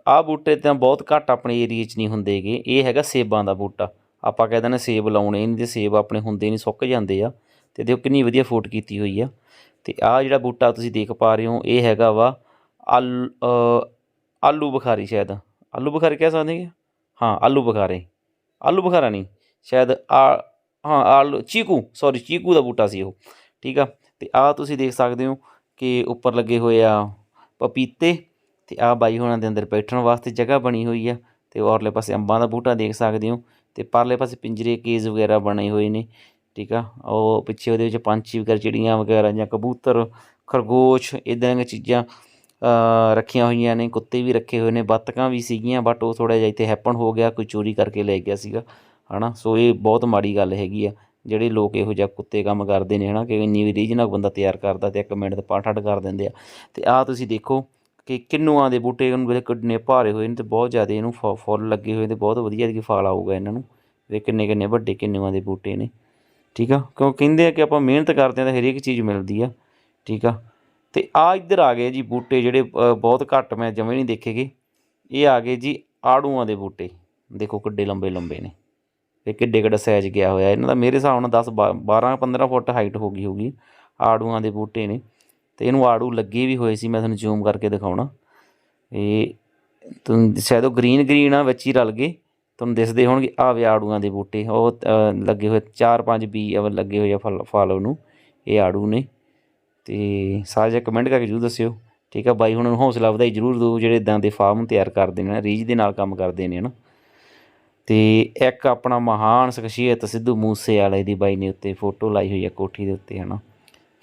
ਆ ਬੂਟੇ ਤਾਂ ਬਹੁਤ ਘੱਟ ਆਪਣੇ ਏਰੀਏ 'ਚ ਨਹੀਂ ਹੁੰਦੇਗੇ ਇਹ ਹੈਗਾ ਸੇਬਾਂ ਦਾ ਬੂਟਾ। ਆਪਾਂ ਕਹਿੰਦੇ ਨੇ ਸੇਬ ਲਾਉਣੇ ਨਹੀਂ ਤੇ ਸੇਬ ਆਪਣੇ ਹੁੰਦੇ ਨਹੀਂ, ਸੁੱਕ ਜਾਂਦੇ ਆ। ਤੇ ਦੇਖੋ ਕਿੰਨੀ ਵਧੀਆ ਫੋਟ ਕੀਤੀ ਹੋਈ ਆ। ਤੇ ਆਹ ਜਿਹੜਾ ਬੂਟਾ ਤੁਸੀਂ ਦੇਖ ਪਾ ਰਹੇ ਹੋ, ਇਹ ਹੈਗਾ ਵਾ ਆਲ ਆਲੂ ਬੁਖਾਰੀ ਸ਼ਾਇਦ। ਆਲੂ ਬੁਖਾਰੀ ਕਹਿ ਸਕਦੇ ਕਿ ਹਾਂ, ਆਲੂ ਬੁਖਾਰੇ। ਆਲੂ ਬੁਖਾਰਾ ਨਹੀਂ, ਸ਼ਾਇਦ ਆ, ਹਾਂ, ਆਲੂ, ਚੀਕੂ ਸੌਰੀ ਚੀਕੂ ਦਾ ਬੂਟਾ ਸੀ ਉਹ। ਠੀਕ ਆ? ਤੇ ਆਹ ਤੁਸੀਂ ਦੇਖ ਸਕਦੇ ਹੋ ਕਿ ਉੱਪਰ ਲੱਗੇ ਹੋਏ ਆ ਪਪੀਤੇ ਤੇ ਆ ਬਾਈ ਹੋਣਾ ਦੇ ਅੰਦਰ ਬੈਠਣ ਵਾਸਤੇ ਜਗ੍ਹਾ ਬਣੀ ਹੋਈ ਆ ਤੇ ਔਰਲੇ ਪਾਸੇ ਅੰਬਾਂ ਦਾ ਬੂਟਾ ਦੇਖ ਸਕਦੇ ਹੋ ਤੇ ਪਰਲੇ ਪਾਸੇ ਪਿੰਜਰੇ ਕੇਜ ਵਗੈਰਾ ਬਣੇ ਹੋਏ ਨੇ। ਠੀਕ ਆ? ਉਹ ਪਿੱਛੇ ਉਹਦੇ ਵਿੱਚ ਪੰਛੀ ਵਗੈਰਾ ਚਿੜੀਆਂ ਵਗੈਰਾ ਜਾਂ ਕਬੂਤਰ, ਖਰਗੋਸ਼ ਇਦਾਂ ਦੀਆਂ ਚੀਜ਼ਾਂ ਰੱਖੀਆਂ ਹੋਈਆਂ ਨੇ, ਕੁੱਤੇ ਵੀ ਰੱਖੇ ਹੋਏ ਨੇ, ਬੱਤਕਾਂ ਵੀ ਸੀਗੀਆਂ ਬਟ ਉਹ ਥੋੜਾ ਜਿਹਾ ਇੱਥੇ ਹੈਪਨ ਹੋ ਗਿਆ, ਕੋਈ ਚੋਰੀ ਕਰਕੇ ਲੈ ਗਿਆ ਸੀਗਾ, ਹਨਾ? ਸੋ ਇਹ ਬਹੁਤ ਮਾੜੀ ਗੱਲ ਹੈਗੀ ਆ, ਜਿਹੜੇ ਲੋਕ ਇਹੋ ਜਿਹਾ ਕੁੱਤੇ ਕੰਮ ਕਰਦੇ ਨੇ, ਹਨਾ? ਕਿ ਇੰਨੀ ਰੀਜਨਲ ਬੰਦਾ ਤਿਆਰ ਕਰਦਾ ਤੇ ਇੱਕ ਮਿੰਟ ਤੇ ਪਾਠ ਅੱਡ ਕਰ ਦਿੰਦੇ ਆ। ਤੇ ਆ ਤੁਸੀਂ ਦੇਖੋ ਕਿ ਕਿੰਨੂਆਂ ਦੇ ਬੂਟੇ ਉਹਨੂੰ ਵੇਲੇ ਕਿੰਨੇ ਭਾਰੇ ਹੋਏ ਨੇ ਤੇ ਬਹੁਤ ਜ਼ਿਆਦਾ ਇਹਨੂੰ ਫ- ਫੁੱਲ ਲੱਗੇ ਹੋਏ ਤੇ ਬਹੁਤ ਵਧੀਆ ਦੀ ਫਲ ਆਊਗਾ ਇਹਨਾਂ ਨੂੰ, ਵੇ ਕਿੰਨੇ ਕਿੰਨੇ ਵੱਡੇ ਕਿੰਨੂਆਂ ਦੇ ਬੂਟੇ ਨੇ। ਠੀਕ ਆ? ਕਿਉਂ ਕਹਿੰਦੇ ਆ ਕਿ ਆਪਾਂ ਮਿਹਨਤ ਕਰਦੇ ਆ ਤਾਂ ਹਰੇਕ ਚੀਜ਼ ਮਿਲਦੀ ਆ, ਠੀਕ ਆ? ਤੇ ਆ ਇੱਧਰ ਆ ਗਏ ਜੀ ਬੂਟੇ ਜਿਹੜੇ ਬਹੁਤ ਘੱਟ ਮੈਂ ਜਮੇ ਨਹੀਂ ਦੇਖੇਗੇ। ਇਹ ਆ ਗਏ ਜੀ ਆੜੂਆਂ ਦੇ ਬੂਟੇ। ਦੇਖੋ ਕਿੱਡੇ ਲੰਬੇ ਲੰਬੇ ਨੇ। ਇਹ ਕਿੱਡੇ ਕਿੱਡਾ ਸਾਈਜ਼ ਗਿਆ ਹੋਇਆ। ਇਹਨਾਂ ਦਾ ਮੇਰੇ ਹਿਸਾਬ ਨਾਲ 10 12 15 ਫੁੱਟ ਹਾਈਟ ਹੋ ਗਈ ਹੋਗੀ ਆੜੂਆਂ ਦੇ ਬੂਟੇ ਨੇ। ਤੇ ਇਹਨੂੰ ਆੜੂ ਲੱਗੇ ਵੀ ਹੋਏ ਸੀ, ਮੈਂ ਤੁਹਾਨੂੰ ਜ਼ੂਮ ਕਰਕੇ ਦਿਖਾਉਣਾ। ਇਹ ਤੁਹਾਨੂੰ ਸ਼ਾਇਦ ਉਹ ਗ੍ਰੀਨ ਗ੍ਰੀਨ ਆ, ਵਿੱਚ ਹੀ ਰਲ ਗਏ। ਤੁਹਾਨੂੰ ਦਿਸਦੇ ਹੋਣਗੇ ਆ ਵੇ ਆੜੂਆਂ ਦੇ ਬੂਟੇ ਉਹ ਲੱਗੇ ਹੋਏ ਚਾਰ ਪੰਜ ਬੀ ਲੱਗੇ ਹੋਏ ਆ ਫਲ ਫਲ ਨੂੰ ਇਹ ਆੜੂ ਨੇ। ਤੇ ਸਾਰੇ ਜਣੇ ਕਮੈਂਟ ਕਰਕੇ ਜਰੂਰ ਦੱਸਿਓ ਠੀਕ ਆ? ਬਾਈ ਹੁਣ ਨੂੰ ਹੌਸਲਾ ਵਧਾਈ ਜਰੂਰ ਦਿਓ ਜਿਹੜੇ ਇਦਾਂ ਦੇ ਫਾਰਮ ਤਿਆਰ ਕਰਦੇ ਨੇ ਨਾ, ਰੀਝ ਦੇ ਨਾਲ ਕੰਮ ਕਰਦੇ ਨੇ ਹਨਾ? ਤੇ ਇੱਕ ਆਪਣਾ ਮਹਾਨ ਸ਼ਖਸੀਅਤ ਸਿੱਧੂ ਮੂਸੇ ਵਾਲੇ ਦੀ ਬਾਈ ਨੇ ਉੱਤੇ ਫੋਟੋ ਲਾਈ ਹੋਈ ਆ ਕੋਠੀ ਦੇ ਉੱਤੇ ਹਨਾ?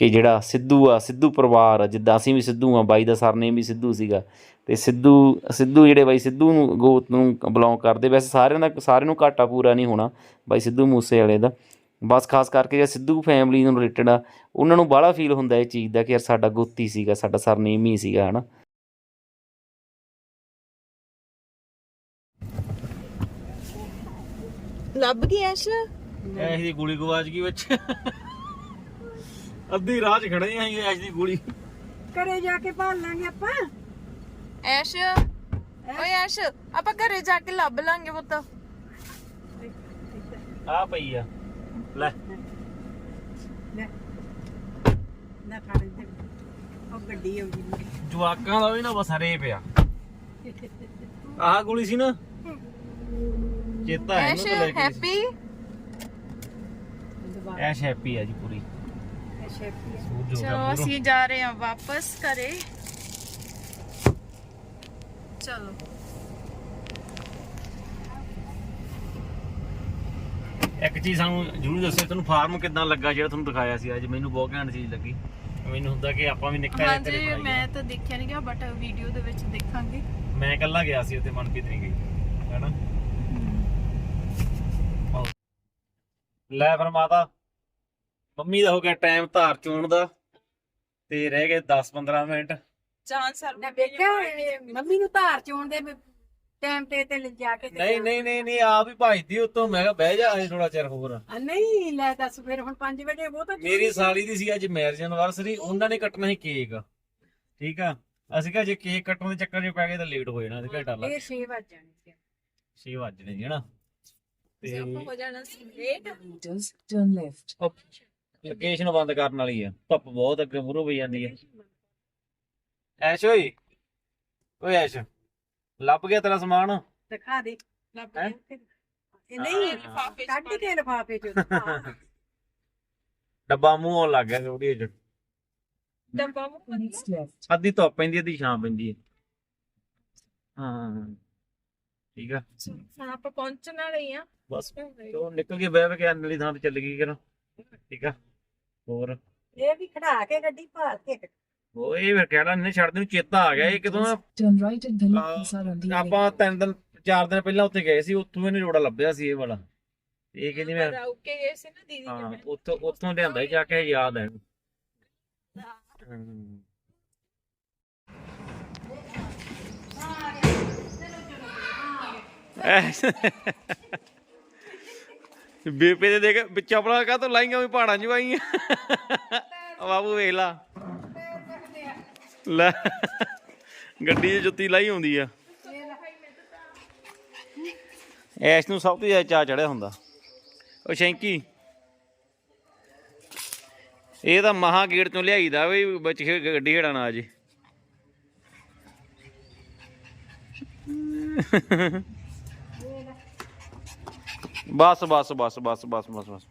ਕਿ ਜਿਹੜਾ ਸਿੱਧੂ ਆ ਸਿੱਧੂ ਪਰਿਵਾਰ ਆ, ਜਿੱਦਾਂ ਅਸੀਂ ਵੀ ਸਿੱਧੂ ਆ ਬਾਈ ਦਾ ਸਰਨੇਮ ਵੀ ਸਿੱਧੂ ਸੀਗਾ। ਤੇ ਸਿੱਧੂ ਸਿੱਧੂ ਜਿਹੜੇ ਬਾਈ ਸਿੱਧੂ ਨੂੰ ਗੋਤ ਨੂੰ ਬਿਲੋਂਗ ਕਰਦੇ ਵੈਸੇ ਸਾਰਿਆਂ ਦਾ ਸਾਰਿਆਂ ਨੂੰ ਘਾਟਾ ਪੂਰਾ ਨਹੀਂ ਹੋਣਾ ਬਾਈ ਸਿੱਧੂ ਮੂਸੇ ਵਾਲੇ ਦਾ। ਬਸ ਖਾਸ ਕਰਕੇ ਜੇ ਸਿੱਧੂ ਫੈਮਿਲੀ ਨੂੰ ਰਿਲੇਟਡ ਆ ਉਹਨਾਂ ਨੂੰ ਬਾਹਲਾ ਫੀਲ ਹੁੰਦਾ ਇਹ ਚੀਜ਼ ਦਾ ਕਿ ਯਾਰ ਸਾਡਾ ਗੋਤੀ ਸੀਗਾ ਸਾਡਾ ਸਰਨੇਮ ਹੀ ਸੀਗਾ ਹਨਾ। ਲੱਭ ਗਈ ਐਸ਼? ਐਸ਼ ਦੀ ਗੋਲੀ ਗਵਾਚ ਗਈ ਵਿੱਚ। ਅੱਧੀ ਰਾਹ 'ਚ ਖੜੇ ਆਂ ਐਸ਼ ਦੀ ਗੋਲੀ। ਘਰੇ ਜਾ ਕੇ ਭਾਲ ਲਾਂਗੇ ਆਪਾਂ। ਐਸ਼ ਓਏ ਐਸ਼ ਆਪਾਂ ਘਰੇ ਜਾ ਕੇ ਲੱਭ ਲਾਂਗੇ ਪੁੱਤ। ਆ ਪਈ ਆ। ਲੈ। ਲੈ। ਨਾ ਫੜ ਦੇ ਉਹ ਗੱਡੀ ਆਉਂਦੀ ਕੇ। ਜਵਾਕਾਂ ਦਾ ਵੀ ਨਾ ਬਸ ਹਰੇ ਪਿਆ। ਆਹ ਗੋਲੀ ਸੀ ਨਾ। ਚੇਤਾ ਹੈ ਐਸ਼ ਇਹਨੂੰ ਤਾਂ ਲੈ ਕੇ ਹੈਪੀ? ਐਸ਼ ਹੈਪੀ ਆ ਜੀ ਪੂਰੀ। ਸ਼ੇਪੀ ਸੂਰਜ ਹੋ ਗਿਆ ਚਲੋ ਪੂਰਾ ਅਸੀਂ ਜਾ ਰਹੇ ਹਾਂ ਵਾਪਸ ਘਰੇ। ਚਲੋ। ਇੱਕ ਚੀਜ਼ ਸਾਨੂੰ ਜ਼ਰੂਰ ਦੱਸਿਓ ਤੁਹਾਨੂੰ ਫਾਰਮ ਕਿਦਾਂ ਲੱਗਾ ਜਿਹੜਾ ਤੁਹਾਨੂੰ ਦਿਖਾਇਆ ਸੀ ਅੱਜ? ਮੈਨੂੰ ਬਹੁਤ ਘੈਂਟ ਚੀਜ਼ ਲੱਗੀ। ਮੈਨੂੰ ਹੁੰਦਾ ਕਿ ਆਪਾਂ ਵੀ ਨਿੱਕਾ ਜਿਹਾ ਘਰੇ ਹਾਂਜੀ। ਮੈਂ ਤਾਂ ਦੇਖਿਆ ਨਹੀਂ ਗਿਆ ਬਟ ਵੀਡੀਓ ਦੇ ਵਿੱਚ ਦੇਖਾਂਗੇ। ਮੈਂ ਇਕੱਲਾ ਗਿਆ ਸੀ ਉੱਥੇ ਮਨਪ੍ਰੀਤ ਨਹੀਂ ਗਈ। ਹੈਨਾ। ਲੈ ਫਿਰ ਮਾਤਾ। ਮੰਮੀ ਦਾ ਹੋ ਗਿਆ ਟਾਈਮ ਧਾਰ ਚੋਣ ਦਾ ਤੇ ਰਹਿ ਗਏ 10-15 ਮਿੰਟ। ਜਾਨ ਸਰ ਨਾ ਵੇਖਿਆ ਇਹ ਮੰਮੀ ਨੂੰ ਧਾਰ ਚੋਣ ਦੇ ਟਾਈਮ ਤੇ ਤੇ ਲਿਜਾ ਕੇ ਨਹੀਂ ਨਹੀਂ ਨਹੀਂ ਨਹੀਂ ਆਪ ਹੀ ਭਜਦੀ ਉਤੋਂ। ਮੈਂ ਕਿਹਾ ਬਹਿ ਜਾ ਅਜੇ ਥੋੜਾ ਚਿਰ ਹੋਰ। ਆ, ਨਹੀਂ ਲੈ ਦੱਸ ਫਿਰ ਹੁਣ 5 ਵਜੇ ਉਹ ਤਾਂ ਮੇਰੀ ਸਾਲੀ ਦੀ ਸੀ ਅੱਜ ਮੈਰਿਜ ਐਨਵਰਸਰੀ ਉਹਨਾਂ ਨੇ ਕੱਟਣਾ ਸੀ ਕੇਕ ਠੀਕ ਆ? ਅਸੀਂ ਕਿਹਾ ਜੇ ਕੇਕ ਕੱਟਣ ਦੇ ਚੱਕਰ 'ਚ ਪੈ ਗਏ ਤਾਂ ਲੇਟ ਹੋ ਜਾਣਾ ਤੇ ਘੰਟਾ ਲੱਗ ਇਹ 6 ਵਜ ਜਾਣੇ ਸੀ। 6 ਵਜਣੇ ਜੀ ਹਨਾ ਤੇ ਆਪਾਂ ਹੋ ਜਾਣਾ ਸੀ ਲੇਟ turn left. ਲੋਕੇਸ਼ਨ ਬੰਦ ਕਰਨ ਵਾਲੀ ਆ। ਧੁੱਪ ਬਹੁਤ ਅੱਗੇ ਮੂਰੋਂ ਪਈ ਜਾਂਦੀ ਆ। ਐਸ਼ ਓਏ। ਓਏ ਐਸ਼ ਲੱਭ ਗਿਆ ਤੇਰਾ ਸਮਾਨ? ਦਿਖਾ ਦੇ। ਲੱਭ? ਗਿਆ। ਇਹ ਨਹੀਂ ਲਿਫਾਫੇ ਕੱਢ ਕੇ ਲਿਫਾਫੇ ਚ। ਡੱਬਾ ਮੂੰਹ ਆਉਣ ਲੱਗ ਗਿਆ ਥੋੜੀ ਜਿਹੀ ਡੱਬਾ left. ਅੱਧੀ ਧੁੱਪ ਪੈਂਦੀ ਅੱਧੀ ਛਾਂ ਪੈਂਦੀ ਹੈ। ਹਾਂ ਠੀਕ ਆ। ਆਪਾਂ ਪਹੁੰਚਣ ਵਾਲੇ ਆ। ਬਸ ਤੋ ਨਿਕਲ ਕੇ ਬਹਿ ਬਹਿ ਕੇ ਵਾਲੀ ਥਾਂ ਤੇ ਚੱਲ ਗਈ ਕਿਰਾ ਠੀਕ ਆ। ਹੋਰ? ਇਹ ਵੀ ਖੜਾ ਕੇ ਗੱਡੀ ਭਾਲ ਕੇ ਉਹ ਇਹ ਫਿਰ ਕਹਿਣਾ ਨਹੀਂ ਛੱਡ ਨੂੰ ਚੇਤਾ ਆ ਗਿਆ ਇਹ ਕਿਦੋਂ ਨਾ Turn right at Dalip Uh, Sarandi. ਆਪਾਂ ਤਿੰਨ ਦਿਨ ਚਾਰ ਦਿਨ ਪਹਿਲਾਂ ਉੱਥੇ ਗਏ ਸੀ ਉੱਥੋਂ ਇਹਨੇ ਰੋੜਾ ਲੱਭਿਆ ਸੀ ਇਹ ਵਾਲਾ। ਇਹ ਕਹਿੰਦੀ ਮੈਂ ਰੁਕ ਕੇ ਗਏ ਸੀ ਨਾ ਦੀਦੀ ਹਾਂ ਉੱਥੋਂ ਉੱਥੋਂ ਲਿਆਂਦਾ ਜਾ ਕੇ ਯਾਦ ਹੈ। ਹਮ। ਬੇਪੇ ਦੇ ਦੇਖ, ਵਿੱਚ ਆਪਣਾ ਕਾ ਤੋਂ ਲਾਈਆਂ ਵੀ ਪਹਾੜਾਂ 'ਚ ਆਈਆਂ। ਬਾਬੂ ਵੇਖ ਲਾ। ਲੈ, ਗੱਡੀ 'ਚ ਜੁੱਤੀ ਲਾਈ ਹੁੰਦੀ ਆ। ਐਸ ਨੂੰ ਸਭ ਤੋਂ ਜ਼ਿਆਦਾ ਚਾਹ ਚੜਿਆ ਹੁੰਦਾ। ਉਹ ਸ਼ੈਂਕੀ, ਇਹ ਤਾਂ ਮਹਾ ਗੇਟ ਤੋਂ ਲਿਆਈਦਾ ਵੀ ਵਿੱਚ ਗੱਡੀ ਖੜਾ ਨਾ ਆ ਜੇ। ਬਸ ਬਸ ਬਸ ਬਸ ਬਸ ਬਸ ਬਸ।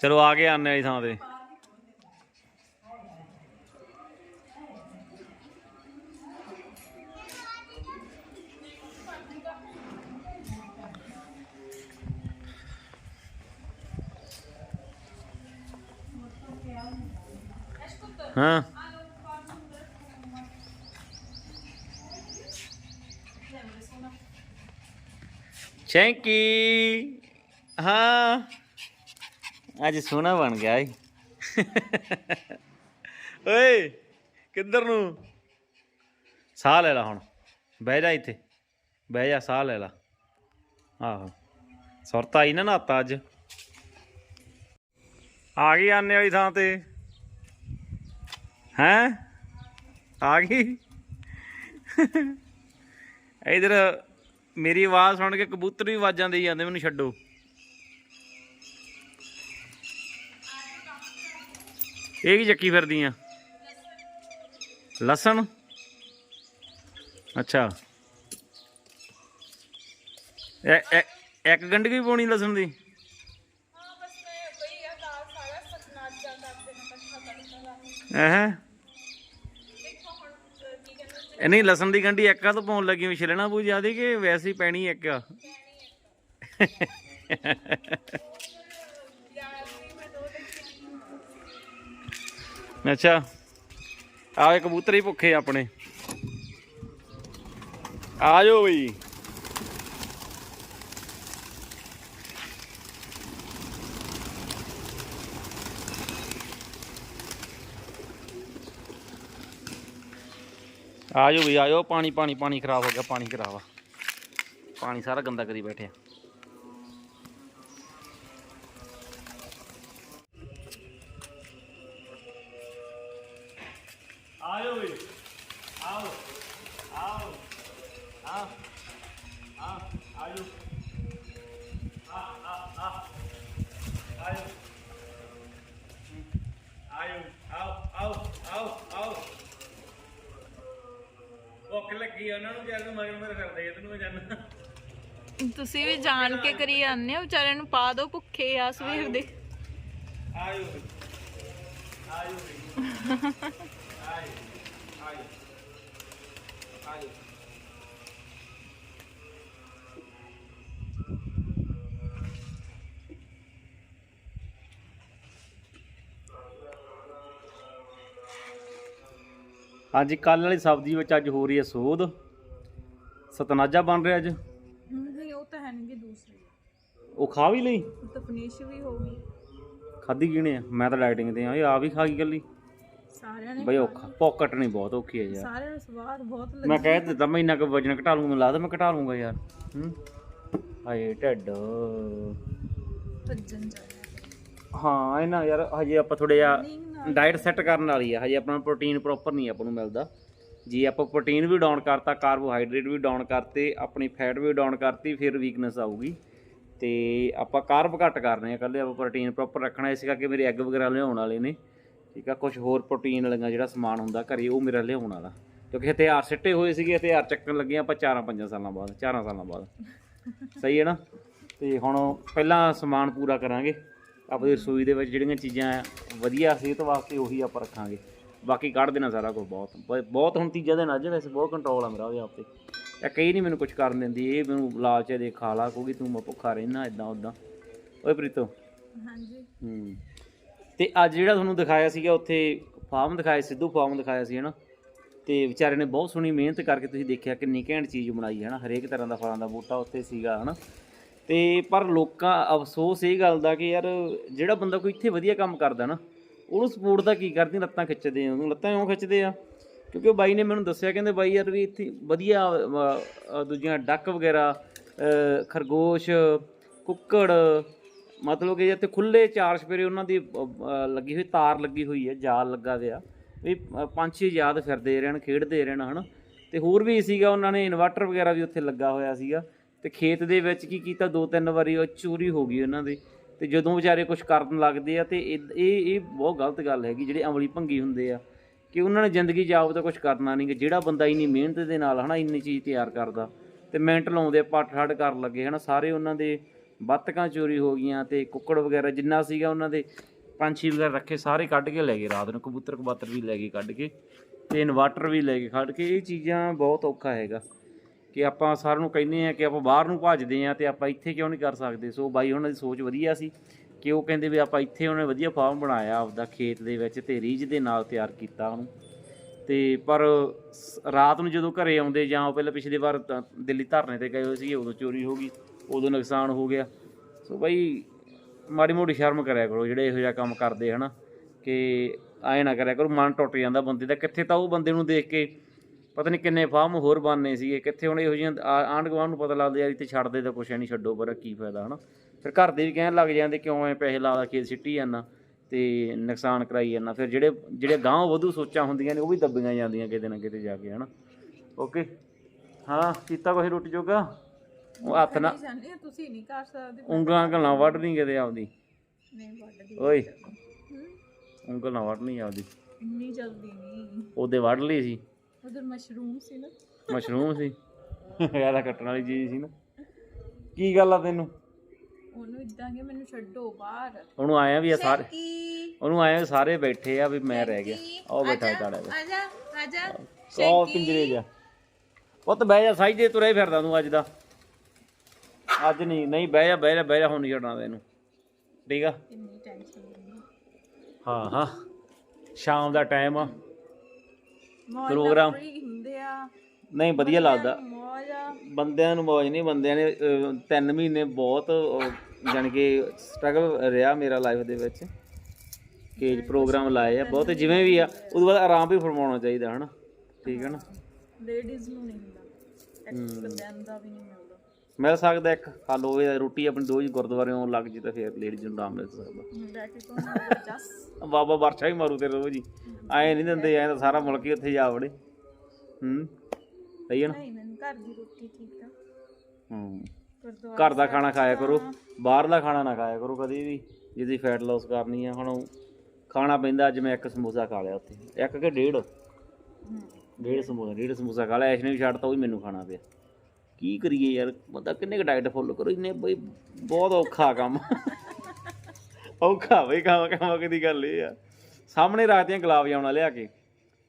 ਚਲੋ, ਆ ਗਏ ਆਨੇ ਵਾਲੀ ਥਾਂ ਤੇ। ਹਾਂ। ਚੈਂਕੀ ਹਾਂ। ਅੱਜ ਸੋਹਣਾ ਬਣ ਗਿਆ ਈ ਓਏ, ਕਿੱਧਰ ਨੂੰ? ਸਾਹ ਲੈ ਲੈ ਹੁਣ। ਬਹਿ ਜਾ ਇੱਥੇ। ਬਹਿ ਜਾ, ਸਾਹ ਲੈ ਲੈ। ਆਹੋ। ਸੁਰਤ ਆਈ ਨਾ ਨਾਤਾ ਅੱਜ। ਆ ਗਈ ਆਨੇ ਵਾਲੀ ਥਾਂ ਤੇ। ਹੈਂ? ਆ ਗਈ? ਇਧਰ ਮੇਰੀ ਆਵਾਜ਼ ਸੁਣ ਕੇ ਕਬੂਤਰ ਵੀ ਆਵਾਜ਼ਾਂ ਦੇਈ ਜਾਂਦੇ ਮੈਨੂੰ ਛੱਡੋ। ਇਹ ਕੀ ਚੱਕੀ ਫਿਰਦੀ ਆ ਲਸਣ? ਅੱਛਾ। ਇੱਕ ਗੰਢ ਵੀ ਪਾਉਣੀ ਲਸਣ ਦੀ? ਹਾਂ ਬਸ ਮੈਂ ਕੋਈ ਆ ਦਾਲ ਸਾਰਾ ਸਤਨਾਜ ਜਾਂਦਾ ਆਪਣੇ ਨਾਲ ਕੱਠਾ ਕਰਦਾ ਹਾਂ? ਇਹ ਨਹੀਂ, ਲਸਣ ਦੀ ਗੰਢੀ ਇੱਕਾ ਤੋਂ ਪਾਉਣ ਲੱਗੀ ਵਿਛਲਣਾ ਪੂ ਜਿਆਦੀ ਕਿ ਵੈਸੇ ਪੈਣੀ ਇੱਕ? ਅੱਛਾ, ਆਹ ਕਬੂਤਰ ਹੀ ਭੁੱਖੇ ਆਪਣੇ। ਆ ਜਾਓ ਬਈ। ਆ ਜਾਓ ਬਈ ਆ ਪਾਣੀ ਪਾਣੀ ਪਾਣੀ ਖਰਾਬ ਹੋ ਗਿਆ, ਪਾਣੀ ਖਰਾਬ ਆ। ਪਾਣੀ ਸਾਰਾ ਗੰਦਾ ਕਰੀ ਬੈਠੇ ਆ। ਆ ਉਹਨਾਂ ਨੂੰ ਜਦ ਮਗਰ ਮਗਰ ਕਰਦੇ ਆ ਤੈਨੂੰ ਮੈਂ ਜਾਣਦਾ ਤੁਸੀਂ ਵੀ ਜਾਣ ਕੇ ਕਰੀ ਜਾਂਦੇ ਹੋ ਵਿਚਾਰਿਆਂ ਨੂੰ ਪਾ ਦਿਓ ਭੁੱਖੇ ਆ ਸਵੇਰ ਦੇ। ਆਇਓ। ਆਇਓ ਆਇਓ। ਹਾਂਜੀ ਕੱਲ ਵਾਲੀ ਸਬਜ਼ੀ ਵਿੱਚ ਅੱਜ ਹੋ ਰਹੀ ਹੈ ਸੋਧ। ਸਤਨਾਜਾ ਬਣ ਰਿਹਾ ਅੱਜ। ਨਹੀਂ ਉਹ ਤਾਂ ਹੈ ਨਹੀਂ ਦੂਸਰੀ। ਉਹ ਖਾ ਵੀ ਲਈ? ਤਾਂ ਫਿਨਿਸ਼ ਵੀ ਹੋ ਗਈ। ਖਾਦੀ ਕਿਹਨੇ ਆ? ਮੈਂ ਤਾਂ ਡਾਈਟਿੰਗ ਤੇ ਆ। ਇਹ ਆ ਵੀ ਖਾ ਗਈ ਗੱਲੀ ਸਾਰਿਆਂ ਨੇ ਬਈ ਔਖਾ। ਪੌਕਟ ਨਹੀਂ ਬਹੁਤ ਔਖੀ ਹੈ ਯਾਰ। ਸਾਰਿਆਂ ਨੂੰ ਸਵਾਦ ਬਹੁਤ ਮੈਂ ਕਹਿ ਦਿੱਤਾ ਮੈਂ ਇੰਨਾ ਕੁ ਵਜਨ ਘਟਾ ਲੂੰਗਾ ਮੈਨੂੰ ਲੱਗਦਾ ਮੈਂ ਘਟਾ ਲੂੰਗਾ ਯਾਰ। ਹੂੰ ਹਾਏ ਢੱਡ। ਭੱਜਣ ਹਾਂ ਇਹਨਾਂ ਯਾਰ ਹਜੇ ਆਪਾਂ ਥੋੜਾ ਜਿਹਾ ਡਾਈਟ ਸੈੱਟ ਕਰਨ ਵਾਲੀ ਆ, ਹਜੇ ਆਪਣਾ ਪ੍ਰੋਟੀਨ ਪ੍ਰੋਪਰ ਨਹੀਂ ਆਪਾਂ ਨੂੰ ਮਿਲਦਾ। ਜੇ ਆਪਾਂ ਪ੍ਰੋਟੀਨ ਵੀ ਡਾਊਨ ਕਰਤਾ, ਕਾਰਬੋਹਾਈਡਰੇਟ ਵੀ ਡਾਊਨ ਕਰਤੇ, ਆਪਣੀ ਫੈਟ ਵੀ ਡਾਊਨ ਕਰਤੀ, ਫਿਰ ਵੀਕਨੈਸ ਆਊਗੀ। ਤੇ ਆਪਾਂ ਕਾਰਬ ਘੱਟ ਕਰਨੇ ਆ ਕੱਲੇ ਆਪਾਂ ਪ੍ਰੋਟੀਨ ਪ੍ਰੋਪਰ ਰੱਖਣਾ, ਇਸ ਕਰਕੇ ਮੇਰੇ ਐਗ ਵਗੈਰਾ ਲਿਆਉਣ ਵਾਲੇ ਨੇ। ਠੀਕ ਆ ਕੁਝ ਹੋਰ ਪ੍ਰੋਟੀਨ ਵਾਲੀਆਂ ਜਿਹੜਾ ਸਮਾਨ ਹੁੰਦਾ, ਘਰੇ ਉਹ ਮੇਰਾ ਲਿਆਉਣ ਵਾਲਾ। ਕਿਉਂਕਿ ਹਥਿਆਰ ਸਿੱਟੇ ਹੋਏ ਸੀਗੇ, ਹਥਿਆਰ ਚੱਕਣ ਲੱਗੇ ਆਪਾਂ 4-5 ਸਾਲਾਂ ਬਾਅਦ 4 ਸਾਲਾਂ ਬਾਅਦ। ਸਹੀ ਹੈ ਨਾ? ਤੇ ਹੁਣ ਪਹਿਲਾਂ ਸਮਾਨ ਪੂਰਾ ਕਰਾਂਗੇ। ਆਪਣੀ ਰਸੋਈ ਦੇ ਵਿੱਚ ਜਿਹੜੀਆਂ ਚੀਜ਼ਾਂ ਵਧੀਆ ਸਿਹਤ ਵਾਸਤੇ ਉਹੀ ਆਪਾਂ ਰੱਖਾਂਗੇ। ਬਾਕੀ ਕੱਢ ਦੇਣਾ ਸਾਰਾ ਕੁਝ ਬਹੁਤ। ਬ- ਬਹੁਤ ਹੁਣ ਤੀਜਾ ਦਿਨ ਅੱਜ ਵੈਸੇ ਬਹੁਤ ਕੰਟਰੋਲ ਆ ਮੇਰਾ ਉਹਦੇ ਆਪ ਤੇ। ਇਹ ਕਈ ਨਹੀਂ ਮੈਨੂੰ ਕੁਝ ਕਰਨ ਦਿੰਦੀ ਇਹ ਮੈਨੂੰ ਲਾਲਚ ਦੇ ਖਾ ਲਾ ਕਹੂਗੀ ਤੂੰ ਮੈਂ ਭੁੱਖਾ ਰਹਿਣਾ ਇਦਾਂ ਉਦਾਂ ਓਏ ਪ੍ਰੀਤੋ। ਹਾਂਜੀ। ਹੂੰ। ਤੇ ਅੱਜ ਜਿਹੜਾ ਤੁਹਾਨੂੰ ਦਿਖਾਇਆ ਸੀਗਾ ਉੱਥੇ ਫਾਰਮ ਦਿਖਾਇਆ ਸਿੱਧੂ ਫਾਰਮ ਦਿਖਾਇਆ ਸੀ ਹਨਾ? ਤੇ ਵਿਚਾਰੇ ਨੇ ਬਹੁਤ ਸੋਹਣੀ ਮਿਹਨਤ ਕਰਕੇ ਤੁਸੀਂ ਦੇਖਿਆ ਕਿੰਨੀ ਘੈਂਟ ਚੀਜ਼ ਬਣਾਈ ਹੈ ਨਾ ਹਰੇਕ ਤਰ੍ਹਾਂ ਦਾ ਫਲਾਂ ਦਾ ਬੂਟਾ ਉੱਥੇ ਸੀਗਾ ਹਨਾ? ਤੇ ਪਰ ਲੋਕਾਂ, ਅਫਸੋਸ ਇਹ ਗੱਲ ਦਾ ਕਿ ਯਾਰ ਜਿਹੜਾ ਬੰਦਾ ਕੋਈ ਇੱਥੇ ਵਧੀਆ ਕੰਮ ਕਰਦਾ ਨਾ, ਉਹਨੂੰ ਸਪੋਰਟ ਦਾ ਕੀ ਕਰਦੀ, ਲੱਤਾਂ ਖਿੱਚਦੇ ਆ, ਉਹਨੂੰ ਲੱਤਾਂ ਕਿਉਂ ਖਿੱਚਦੇ ਆ। ਕਿਉਂਕਿ ਉਹ ਬਾਈ ਨੇ ਮੈਨੂੰ ਦੱਸਿਆ, ਕਹਿੰਦੇ ਬਾਈ ਯਾਰ ਵੀ ਇੱਥੇ ਵਧੀਆ ਦੂਜੀਆਂ ਡੱਕ ਵਗੈਰਾ ਖਰਗੋਸ਼, ਕੁੱਕੜ, ਮਤਲਬ ਕਿ ਇੱਥੇ ਖੁੱਲੇ ਚਾਰ ਸਪੇਰੇ ਉਹਨਾਂ ਦੀ ਲੱਗੀ ਹੋਈ, ਤਾਰ ਲੱਗੀ ਹੋਈ ਹੈ, ਜਾਲ ਲੱਗਾ ਹੋਇਆ। ਵੀ ਪੰਛੀ ਯਾਦ ਫਿਰਦੇ ਰਹਿਣ, ਖੇਡਦੇ ਰਹਿਣ, ਹਨਾ। ਤੇ ਹੋਰ ਵੀ ਸੀਗਾ, ਉਹਨਾਂ ਨੇ ਇਨਵਰਟਰ ਵਗੈਰਾ ਵੀ ਉੱਥੇ ਲੱਗਾ ਹੋਇਆ ਸੀਗਾ। ਤੇ ਖੇਤ ਦੇ ਵਿੱਚ ਕੀ ਕੀਤਾ, ਦੋ ਤਿੰਨ ਵਾਰੀ ਉਹ ਚੋਰੀ ਹੋ ਗਈ ਉਹਨਾਂ ਦੀ। ਤੇ ਜਦੋਂ ਵਿਚਾਰੇ ਕੁਝ ਕਰਨ ਲੱਗਦੇ ਆ ਤੇ ਇਹ ਇਹ ਬਹੁਤ ਗਲਤ ਗੱਲ ਹੈਗੀ, ਜਿਹੜੇ ਅਮਲੀ ਭੰਗੀ ਹੁੰਦੇ ਆ, ਕਿ ਉਹਨਾਂ ਨੇ ਜ਼ਿੰਦਗੀ ਜਾਬ ਤਾਂ ਕੁਝ ਕਰਨਾ ਨਹੀਂ ਕਿ ਜਿਹੜਾ ਬੰਦਾ ਇੰਨੀ ਮਿਹਨਤ ਦੇ ਨਾਲ ਹਨਾ, ਇੰਨੀ ਚੀਜ਼ ਤਿਆਰ ਕਰਦਾ, ਤੇ ਮਿੰਟ ਲਾਉਂਦੇ ਪੱਟ ਠੱਡ ਕਰਨ ਲੱਗੇ ਹਨਾ, ਸਾਰੇ ਉਹਨਾਂ ਦੇ ਬੱਤਕਾਂ ਚੋਰੀ ਹੋ ਗਈਆਂ ਤੇ ਕੁੱਕੜ ਵਗੈਰਾ ਜਿੰਨਾ ਸੀਗਾ ਉਹਨਾਂ ਦੇ ਪੰਛੀ ਵਗੈਰਾ ਰੱਖੇ, ਸਾਰੇ ਕੱਢ ਕੇ ਲੈ ਗਏ ਰਾਤ ਨੂੰ ਕਬੂਤਰ ਕਬਾਤਰ ਵੀ ਲੈ ਗਏ ਕੱਢ ਕੇ, ਤੇ ਇਨਵਰਟਰ ਵੀ ਲੈ ਕੇ ਕੱਢ ਕੇ। ਇਹ ਚੀਜ਼ਾਂ ਬਹੁਤ ਔਖਾ ਹੈਗਾ। ਕਿ ਆਪਾਂ ਸਾਰਿਆਂ ਨੂੰ ਕਹਿੰਦੇ ਆ ਕਿ ਆਪਾਂ ਬਾਹਰ ਨੂੰ ਭੱਜਦੇ ਆ ਤੇ ਆਪਾਂ ਇੱਥੇ ਕਿਉਂ ਨਹੀਂ ਕਰ ਸਕਦੇ? ਸੋ ਬਾਈ ਉਹਨਾਂ ਦੀ ਸੋਚ ਵਧੀਆ ਸੀ ਕਿ ਉਹ ਕਹਿੰਦੇ ਵੀ ਆਪਾਂ ਇੱਥੇ ਉਹਨੇ ਵਧੀਆ ਫਾਰਮ ਬਣਾਇਆ ਆਪਦਾ ਖੇਤ ਦੇ ਵਿੱਚ ਤੇ ਰੀਝ ਦੇ ਨਾਲ ਤਿਆਰ ਕੀਤਾ ਉਹਨੂੰ। ਤੇ ਪਰ ਸ- ਰਾਤ ਨੂੰ ਜਦੋਂ ਘਰੇ ਆਉਂਦੇ ਜਾਂ ਉਹ ਪਹਿਲਾਂ ਪਿਛਲੀ ਵਾਰ ਦਿੱਲੀ ਧਰਨੇ ਤੇ ਗਏ ਹੋਏ ਸੀ ਉਦੋਂ ਚੋਰੀ ਹੋ ਗਈ, ਉਦੋਂ ਨੁਕਸਾਨ ਹੋ ਗਿਆ। ਸੋ ਬਾਈ ਮਾੜੀ ਮੋਟੀ ਸ਼ਰਮ ਕਰਿਆ ਕਰੋ ਜਿਹੜੇ ਇਹੋ ਜਿਹਾ ਕੰਮ ਕਰਦੇ ਹਨਾ, ਕਿ ਐਂ ਨਾ ਕਰਿਆ ਕਰੋ, ਮਨ ਟੁੱਟ ਜਾਂਦਾ ਬੰਦੇ ਦਾ। ਕਿੱਥੇ ਤਾਂ ਉਹ ਬੰਦੇ ਨੂੰ ਦੇਖ ਕੇ ਪਤਾ ਨਹੀਂ ਕਿੰਨੇ ਫਾਰਮ ਹੋਰ ਬਣਨੇ ਸੀਗੇ ਕਿੱਥੇ ਹੁਣ ਇਹੋ ਜਿਹੀਆਂ ਆਂਢ ਗੁਆਂਢ ਨੂੰ ਪਤਾ ਲੱਗਦਾ ਯਾਰ ਇੱਥੇ ਛੱਡਦੇ ਤਾਂ ਕੁਛ ਨਹੀਂ ਛੱਡੋ ਪਰ ਕੀ ਫਾਇਦਾ ਹਨਾ? ਫਿਰ ਘਰ ਦੇ ਵੀ ਕਹਿਣ ਲੱਗ ਜਾਂਦੇ ਕਿਉਂ ਐ ਪੈਸੇ ਲਾ ਲਾ ਖੇਤ ਸਿੱਟੀ ਜਾਂਦਾ ਤੇ ਨੁਕਸਾਨ ਕਰਾਈ ਜਾਂਦਾ। ਫਿਰ ਜਿਹੜੇ ਜਿਹੜੇ ਗਾਂਹ ਵਧੂ ਸੋਚਾਂ ਹੁੰਦੀਆਂ ਨੇ ਉਹ ਵੀ ਦੱਬੀਆਂ ਜਾਂਦੀਆਂ ਕਿਤੇ ਨਾ ਕਿਤੇ ਜਾ ਕੇ ਹਨਾ? ਓਕੇ। ਹਾਂ ਕੀਤਾ ਕੋਈ ਰੋਟੀ ਜੋਗਾ? ਉਹ ਹੱਥ ਨਾ ਤੁਸੀਂ ਨਹੀਂ ਕਰ ਸਕਦੇ। ਉਂਗਲਾਂ ਗੱਲਾਂ ਵੱਢ ਨਹੀਂ ਕਿਤੇ ਆਪਦੀ। ਨਹੀਂ ਵੱਢਦੀ। ਓਏ। ਉਂਗਲ ਨਾ ਵੱਢ ਨਹੀਂ ਆਪਦੀ। ਇੰਨੀ ਜਲਦੀ ਨਹੀਂ। ਉਹਦੇ ਵੱਢ ਲਈ ਸੀ। ਉਧਰ ਮਸ਼ਰੂਮ ਸੀ ਨਾ। ਮਸ਼ਰੂਮ ਸੀ। ਇਹਦਾ ਕੱਟਣ ਵਾਲੀ ਚੀਜ਼ ਸੀ ਨਾ। ਕੀ ਗੱਲ ਆ ਤੈਨੂੰ? ਉਹਨੂੰ ਇਦਾਂ ਕਿ ਮੈਨੂੰ ਛੱਡੋ ਬਾਹਰ। ਉਹਨੂੰ ਆਇਆ ਵੀ ਆ ਸਾਰੇ ਉਹਨੂੰ ਆਇਆ ਵੀ ਸਾਰੇ ਬੈਠੇ ਆ ਵੀ ਮੈਂ ਰਹਿ ਗਿਆ। ਉਹ ਬੈਠਾ ਚਾੜਿਆ ਵਾ ਆਜਾ ਆਜਾ ਕੋ ਪਿੰਜਰੇ ਜਾ ਪੁੱਤ ਬਹਿ ਜਾ ਸਾਈ ਜੇ ਤੁਰੇ ਫਿਰਦਾ ਤੂੰ ਅੱਜ ਦਾ। ਅੱਜ ਨਹੀਂ ਨਹੀਂ ਬਹਿ ਜਾ ਬਹਿ ਜਾ ਬਹਿ ਜਾ ਹੁਣ ਨਹੀਂ ਛੱਡਣਾ ਤੈਨੂੰ। ਠੀਕ ਆ? ਇੰਨੀ ਟੈਨਸ਼ਨ ਹਾਂ ਹਾਂ। ਸ਼ਾਮ ਦਾ ਟਾਈਮ ਆ। ਪ੍ਰੋਗਰਾਮ। ਫ੍ਰੀ ਹੁੰਦੇ ਆ। ਨਹੀਂ ਵਧੀਆ ਲੱਗਦਾ। ਮੌਜ ਆ। ਬੰਦਿਆਂ ਨੂੰ ਮੌਜ ਨਹੀਂ ਬੰਦਿਆਂ ਨੇ ਅਹ, ਤਿੰਨ ਮਹੀਨੇ ਬਹੁਤ ਜਾਨ ਕਿ ਸਟਰਗਲ ਰਿਹਾ ਮੇਰਾ ਲਾਈਫ ਦੇ ਵਿੱਚ ਕੇਜ ਪ੍ਰੋਗਰਾਮ ਲਾਏ ਆ ਬਹੁਤ ਜਿਵੇਂ ਵੀ ਆ ਉਹਦੇ ਬਾਅਦ ਆਰਾਮ ਵੀ ਫਰਮਾਉਣਾ ਚਾਹੀਦਾ ਹਨਾ? ਠੀਕ ਹੈ ਨਾ? ਲੇਡੀਜ਼ ਨੂੰ ਨਹੀਂ ਹੁੰਦਾ। ਬੰਦਿਆਂ ਦਾ ਵੀ ਨਹੀਂ ਮਿਲ ਸਕਦਾ ਇੱਕ ਖਾ ਲੋ ਇਹ ਰੋਟੀ ਆਪਣੀ ਦੋ ਹੀ ਗੁਰਦੁਆਰਿਓਂ ਲੱਗ ਜੀ ਤਾਂ ਫਿਰ ਲੇਡੀਜ਼ ਨੂੰ ਆਰਾਮ ਮਿਲ ਸਕਦਾ। ਬਾਬਾ ਵਰਸ਼ਾ ਹੀ ਮਾਰੂ ਤੇ ਰੋਜ਼ ਹੀ। ਐ ਨਹੀਂ ਦਿੰਦੇ ਐ ਤਾਂ ਸਾਰਾ ਮੁਲਕ ਹੀ ਉੱਥੇ ਜਾ ਵੜੇ। ਹੂੰ ਸਹੀ ਹੈ ਨਾ? ਨਹੀਂ ਮੈਨੂੰ ਘਰ ਦੀ ਰੋਟੀ ਠੀਕ ਆ ਹੂੰ ਗੁਰਦੁਆਰਾ ਘਰ ਦਾ ਖਾਣਾ ਖਾਇਆ ਕਰੋ। ਬਾਹਰਲਾ ਖਾਣਾ ਨਾ ਖਾਇਆ ਕਰੋ ਕਦੀ ਵੀ ਜਿਹਦੀ ਫੈਟ ਲਾਸ ਕਰਨੀ ਆ। ਹੁਣ ਖਾਣਾ ਪੈਂਦਾ ਅੱਜ ਮੈਂ ਇੱਕ ਸਮੋਸਾ ਖਾ ਲਿਆ ਉੱਥੇ। ਇੱਕ ਕਿ ਡੇਢ? ਡੇਢ ਸਮੋਸਾ ਡੇਢ ਸਮੋਸਾ ਖਾ ਲਿਆ। ਐਸ਼ਨੇ ਵੀ ਛੱਡਤਾ ਉਹ ਵੀ ਮੈਨੂੰ ਖਾਣਾ ਪਿਆ। ਕੀ ਕਰੀਏ ਯਾਰ? ਬੰਦਾ ਕਿੰਨੇ ਕ ਡਾਈਟ ਫੋਲੋ ਕਰੋ? ਇੰਨੇ ਬਈ ਬਹੁਤ ਔਖਾ ਕੰਮ। ਔਖਾ ਬਈ ਕੰਮ ਕੰਮ ਕਦੀ ਗੱਲ ਇਹ ਆ। ਸਾਹਮਣੇ ਰੱਖਦੀਆਂ ਗੁਲਾਬ ਜਾਮਣਾ ਲਿਆ ਕੇ।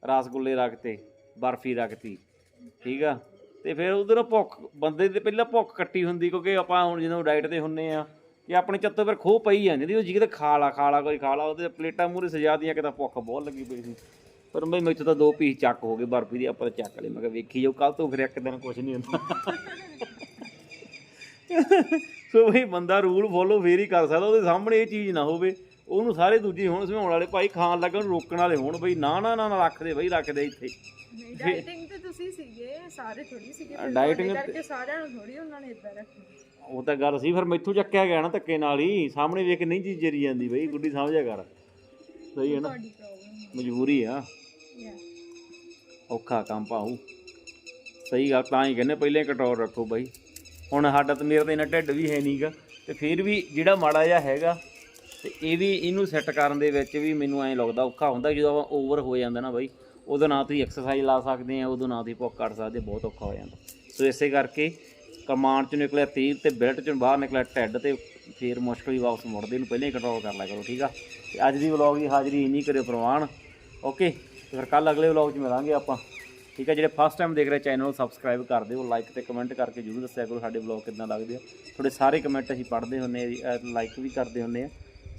ਰਸਗੁੱਲੇ ਰੱਖਤੇ ਬਰਫੀ ਰੱਖਤੀ ਠੀਕ ਆ? ਤੇ ਫਿਰ ਉਧਰ ਭੁੱਖ, ਬੰਦੇ ਦੀ ਪਹਿਲਾਂ ਭੁੱਖ ਕੱਟੀ ਹੁੰਦੀ ਕਿਉਂਕਿ ਆਪਾਂ ਹੁਣ ਜਦੋਂ ਡਾਈਟ ਤੇ ਹੁੰਨੇ ਆ ਕਿ ਆਪਣੇ ਚੱਤੋ ਫਿਰ ਖੋਹ ਪਈ ਜਾਂਦੀ ਦੀ ਉਹ ਜੀ ਕਿਤੇ ਖਾ ਲਾ ਖਾ ਲਾ ਕੋਈ ਖਾ ਲਾ ਉਹਦੇ ਪਲੇਟਾਂ ਮੂਰੇ ਸਜਾਦੀਆਂ ਕਿਤੇ ਭੁੱਖ ਬਹੁਤ ਲੱਗੀ ਪਈ ਸੀ। ਪਰ ਮੈਂ ਮੈਥੋਂ ਤਾਂ ਦੋ ਪੀਸ ਚੱਕ ਹੋ ਗਏ ਬਰਫੀ ਦੀ ਆਪਾਂ ਤਾਂ ਚੱਕ ਲਈ ਮੈਂ ਕਿਹਾ ਵੇਖੀ ਜਾਓ ਕੱਲ ਤੋਂ ਫਿਰ ਇੱਕ ਦਿਨ ਕੁਝ ਨਹੀਂ ਹੁੰਦਾ। ਸੋ ਬਈ ਬੰਦਾ ਰੂਲ ਫੋਲੋ ਫੇਰ ਹੀ ਕਰ ਸਕਦਾ ਉਹਦੇ ਸਾਹਮਣੇ ਇਹ ਚੀਜ਼ ਨਾ ਹੋਵੇ। ਉਹਨੂੰ ਸਾਰੇ ਦੂਜੇ ਹੁਣ ਸਮਝਾਉਣ ਵਾਲੇ ਭਾਈ ਖਾਣ ਲੱਗਣ ਰੋਕਣ ਵਾਲੇ ਹੋਣ ਬਈ ਨਾ ਨਾ ਨਾ ਰੱਖ ਦੇ ਬਈ ਰੱਖ ਦੇ ਇੱਥੇ। ਨਹੀਂ ਡਾਈਟਿੰਗ ਤੇ ਤੁਸੀਂ ਸੀਗੇ ਸਾਰੇ ਥੋੜੀ ਸੀਗੇ ਫਿਰ ਡਾਈਟਿੰਗ ਤੁਹਾਡੇ ਕਰਕੇ ਸਾਰਿਆਂ ਨੂੰ ਥੋੜੀ ਉਹਨਾਂ ਨੇ ਇਦਾਂ ਰੱਖਣਾ ਉਹ ਤਾਂ ਗੱਲ ਸੀ ਫਿਰ ਮੈਥੋਂ ਚੱਕਿਆ ਗਿਆ ਨਾ ਧੱਕੇ ਨਾਲ ਹੀ ਸਾਹਮਣੇ ਵੇਖ ਨਹੀਂ ਚੀਜ਼ ਜਰੀ ਜਾਂਦੀ ਬਈ ਗੁੱਡੀ ਸਮਝਿਆ ਕਰ। ਸਹੀ ਹੈ ਨਾ? ਮਜਬੂਰੀ ਆ। ਔਖਾ ਕੰਮ ਪਾਉ ਸਹੀ ਗੱਲ, ਤਾਂ ਹੀ ਕਹਿੰਦੇ ਪਹਿਲੇ ਕੰਟਰੋਲ ਰੱਖੋ ਬਾਈ। ਹੁਣ ਸਾਡਾ ਤਾਂ ਮੇਰਾ ਤਾਂ ਇਹਨਾਂ ਢਿੱਡ ਵੀ ਹੈ ਨਹੀਂਗਾ। ਤੇ ਫਿਰ ਵੀ ਜਿਹੜਾ ਮਾੜਾ ਜਿਹਾ ਹੈਗਾ, ਤੇ ਇਹ ਵੀ ਇਹਨੂੰ ਸੈੱਟ ਕਰਨ ਦੇ ਵਿੱਚ ਵੀ ਮੈਨੂੰ ਐਂ ਲੱਗਦਾ ਔਖਾ ਹੁੰਦਾ ਜਦੋਂ ਆਪਾਂ ਓਵਰ ਹੋ ਜਾਂਦਾ ਨਾ ਬਾਈ। ਉਦੋਂ ਨਾ ਤੁਸੀਂ ਐਕਸਰਸਾਈਜ਼ ਲਾ ਸਕਦੇ ਆ ਉਦੋਂ ਨਾ ਤੁਸੀਂ ਭੁੱਖ ਕੱਢ ਸਕਦੇ ਬਹੁਤ ਔਖਾ ਹੋ ਜਾਂਦਾ। ਸੋ ਇਸੇ ਕਰਕੇ ਕਮਾਂਡ ਚ ਨਿਕਲਿਆ ਤੀਰ ਤੇ ਬੈਲਟ ਚੋਂ ਬਾਹਰ ਨਿਕਲਿਆ ਢਿੱਡ ਤੇ ਫਿਰ ਮੁਸ਼ਕਲ ਹੀ ਵਾਪਸ ਮੁੜਦੇ ਨੂੰ ਪਹਿਲਾਂ ਹੀ ਕੰਟਰੋਲ ਕਰ ਲਿਆ ਕਰੋ ਠੀਕ ਆ? ਤੇ ਅੱਜ ਦੀ ਵਲੌਗ ਦੀ ਹਾਜ਼ਰੀ ਇੰਨੀ ਕਰਿਓ ਪ੍ਰਵਾਨ ਓਕੇ ਫਿਰ ਕੱਲ ਅਗਲੇ ਵਲੌਗ 'ਚ ਮਿਲਾਂਗੇ ਆਪਾਂ ਠੀਕ ਹੈ ਜਿਹੜੇ ਫਸਟ ਟਾਈਮ ਦੇਖ ਰਹੇ ਚੈਨਲ ਨੂੰ ਸਬਸਕ੍ਰਾਈਬ ਕਰ ਦਿਓ ਲਾਈਕ ਤੇ ਕਮੈਂਟ ਕਰਕੇ ਜਰੂਰ ਦੱਸਿਆ ਕਰੋ ਸਾਡੇ ਵਲੌਗ ਕਿੱਦਾਂ ਲੱਗਦੇ ਆ। ਤੁਹਾਡੇ ਸਾਰੇ ਕਮੈਂਟ ਅਸੀਂ ਪੜ੍ਹਦੇ ਹੁੰਨੇ ਆ ਲਾਈਕ ਵੀ ਕਰਦੇ ਹੁੰਨੇ ਆ।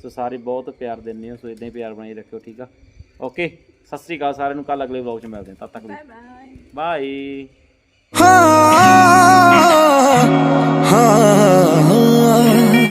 ਸੋ ਸਾਰੇ ਬਹੁਤ ਪਿਆਰ ਦਿੰਦੇ ਹੋ ਸੋ ਇਦਾਂ ਹੀ ਪਿਆਰ ਬਣਾਈ ਰੱਖਿਓ ਠੀਕ ਆ? ਓਕੇ ਸਤਿ ਸ੍ਰੀ ਅਕਾਲ ਸਾਰਿਆਂ ਨੂੰ ਕੱਲ ਅਗਲੇ ਵਲੌਗ 'ਚ ਮਿਲਦੇ ਹਾਂ ਤਦ ਤੱਕ ਲਈ ਬਾਏ হা হা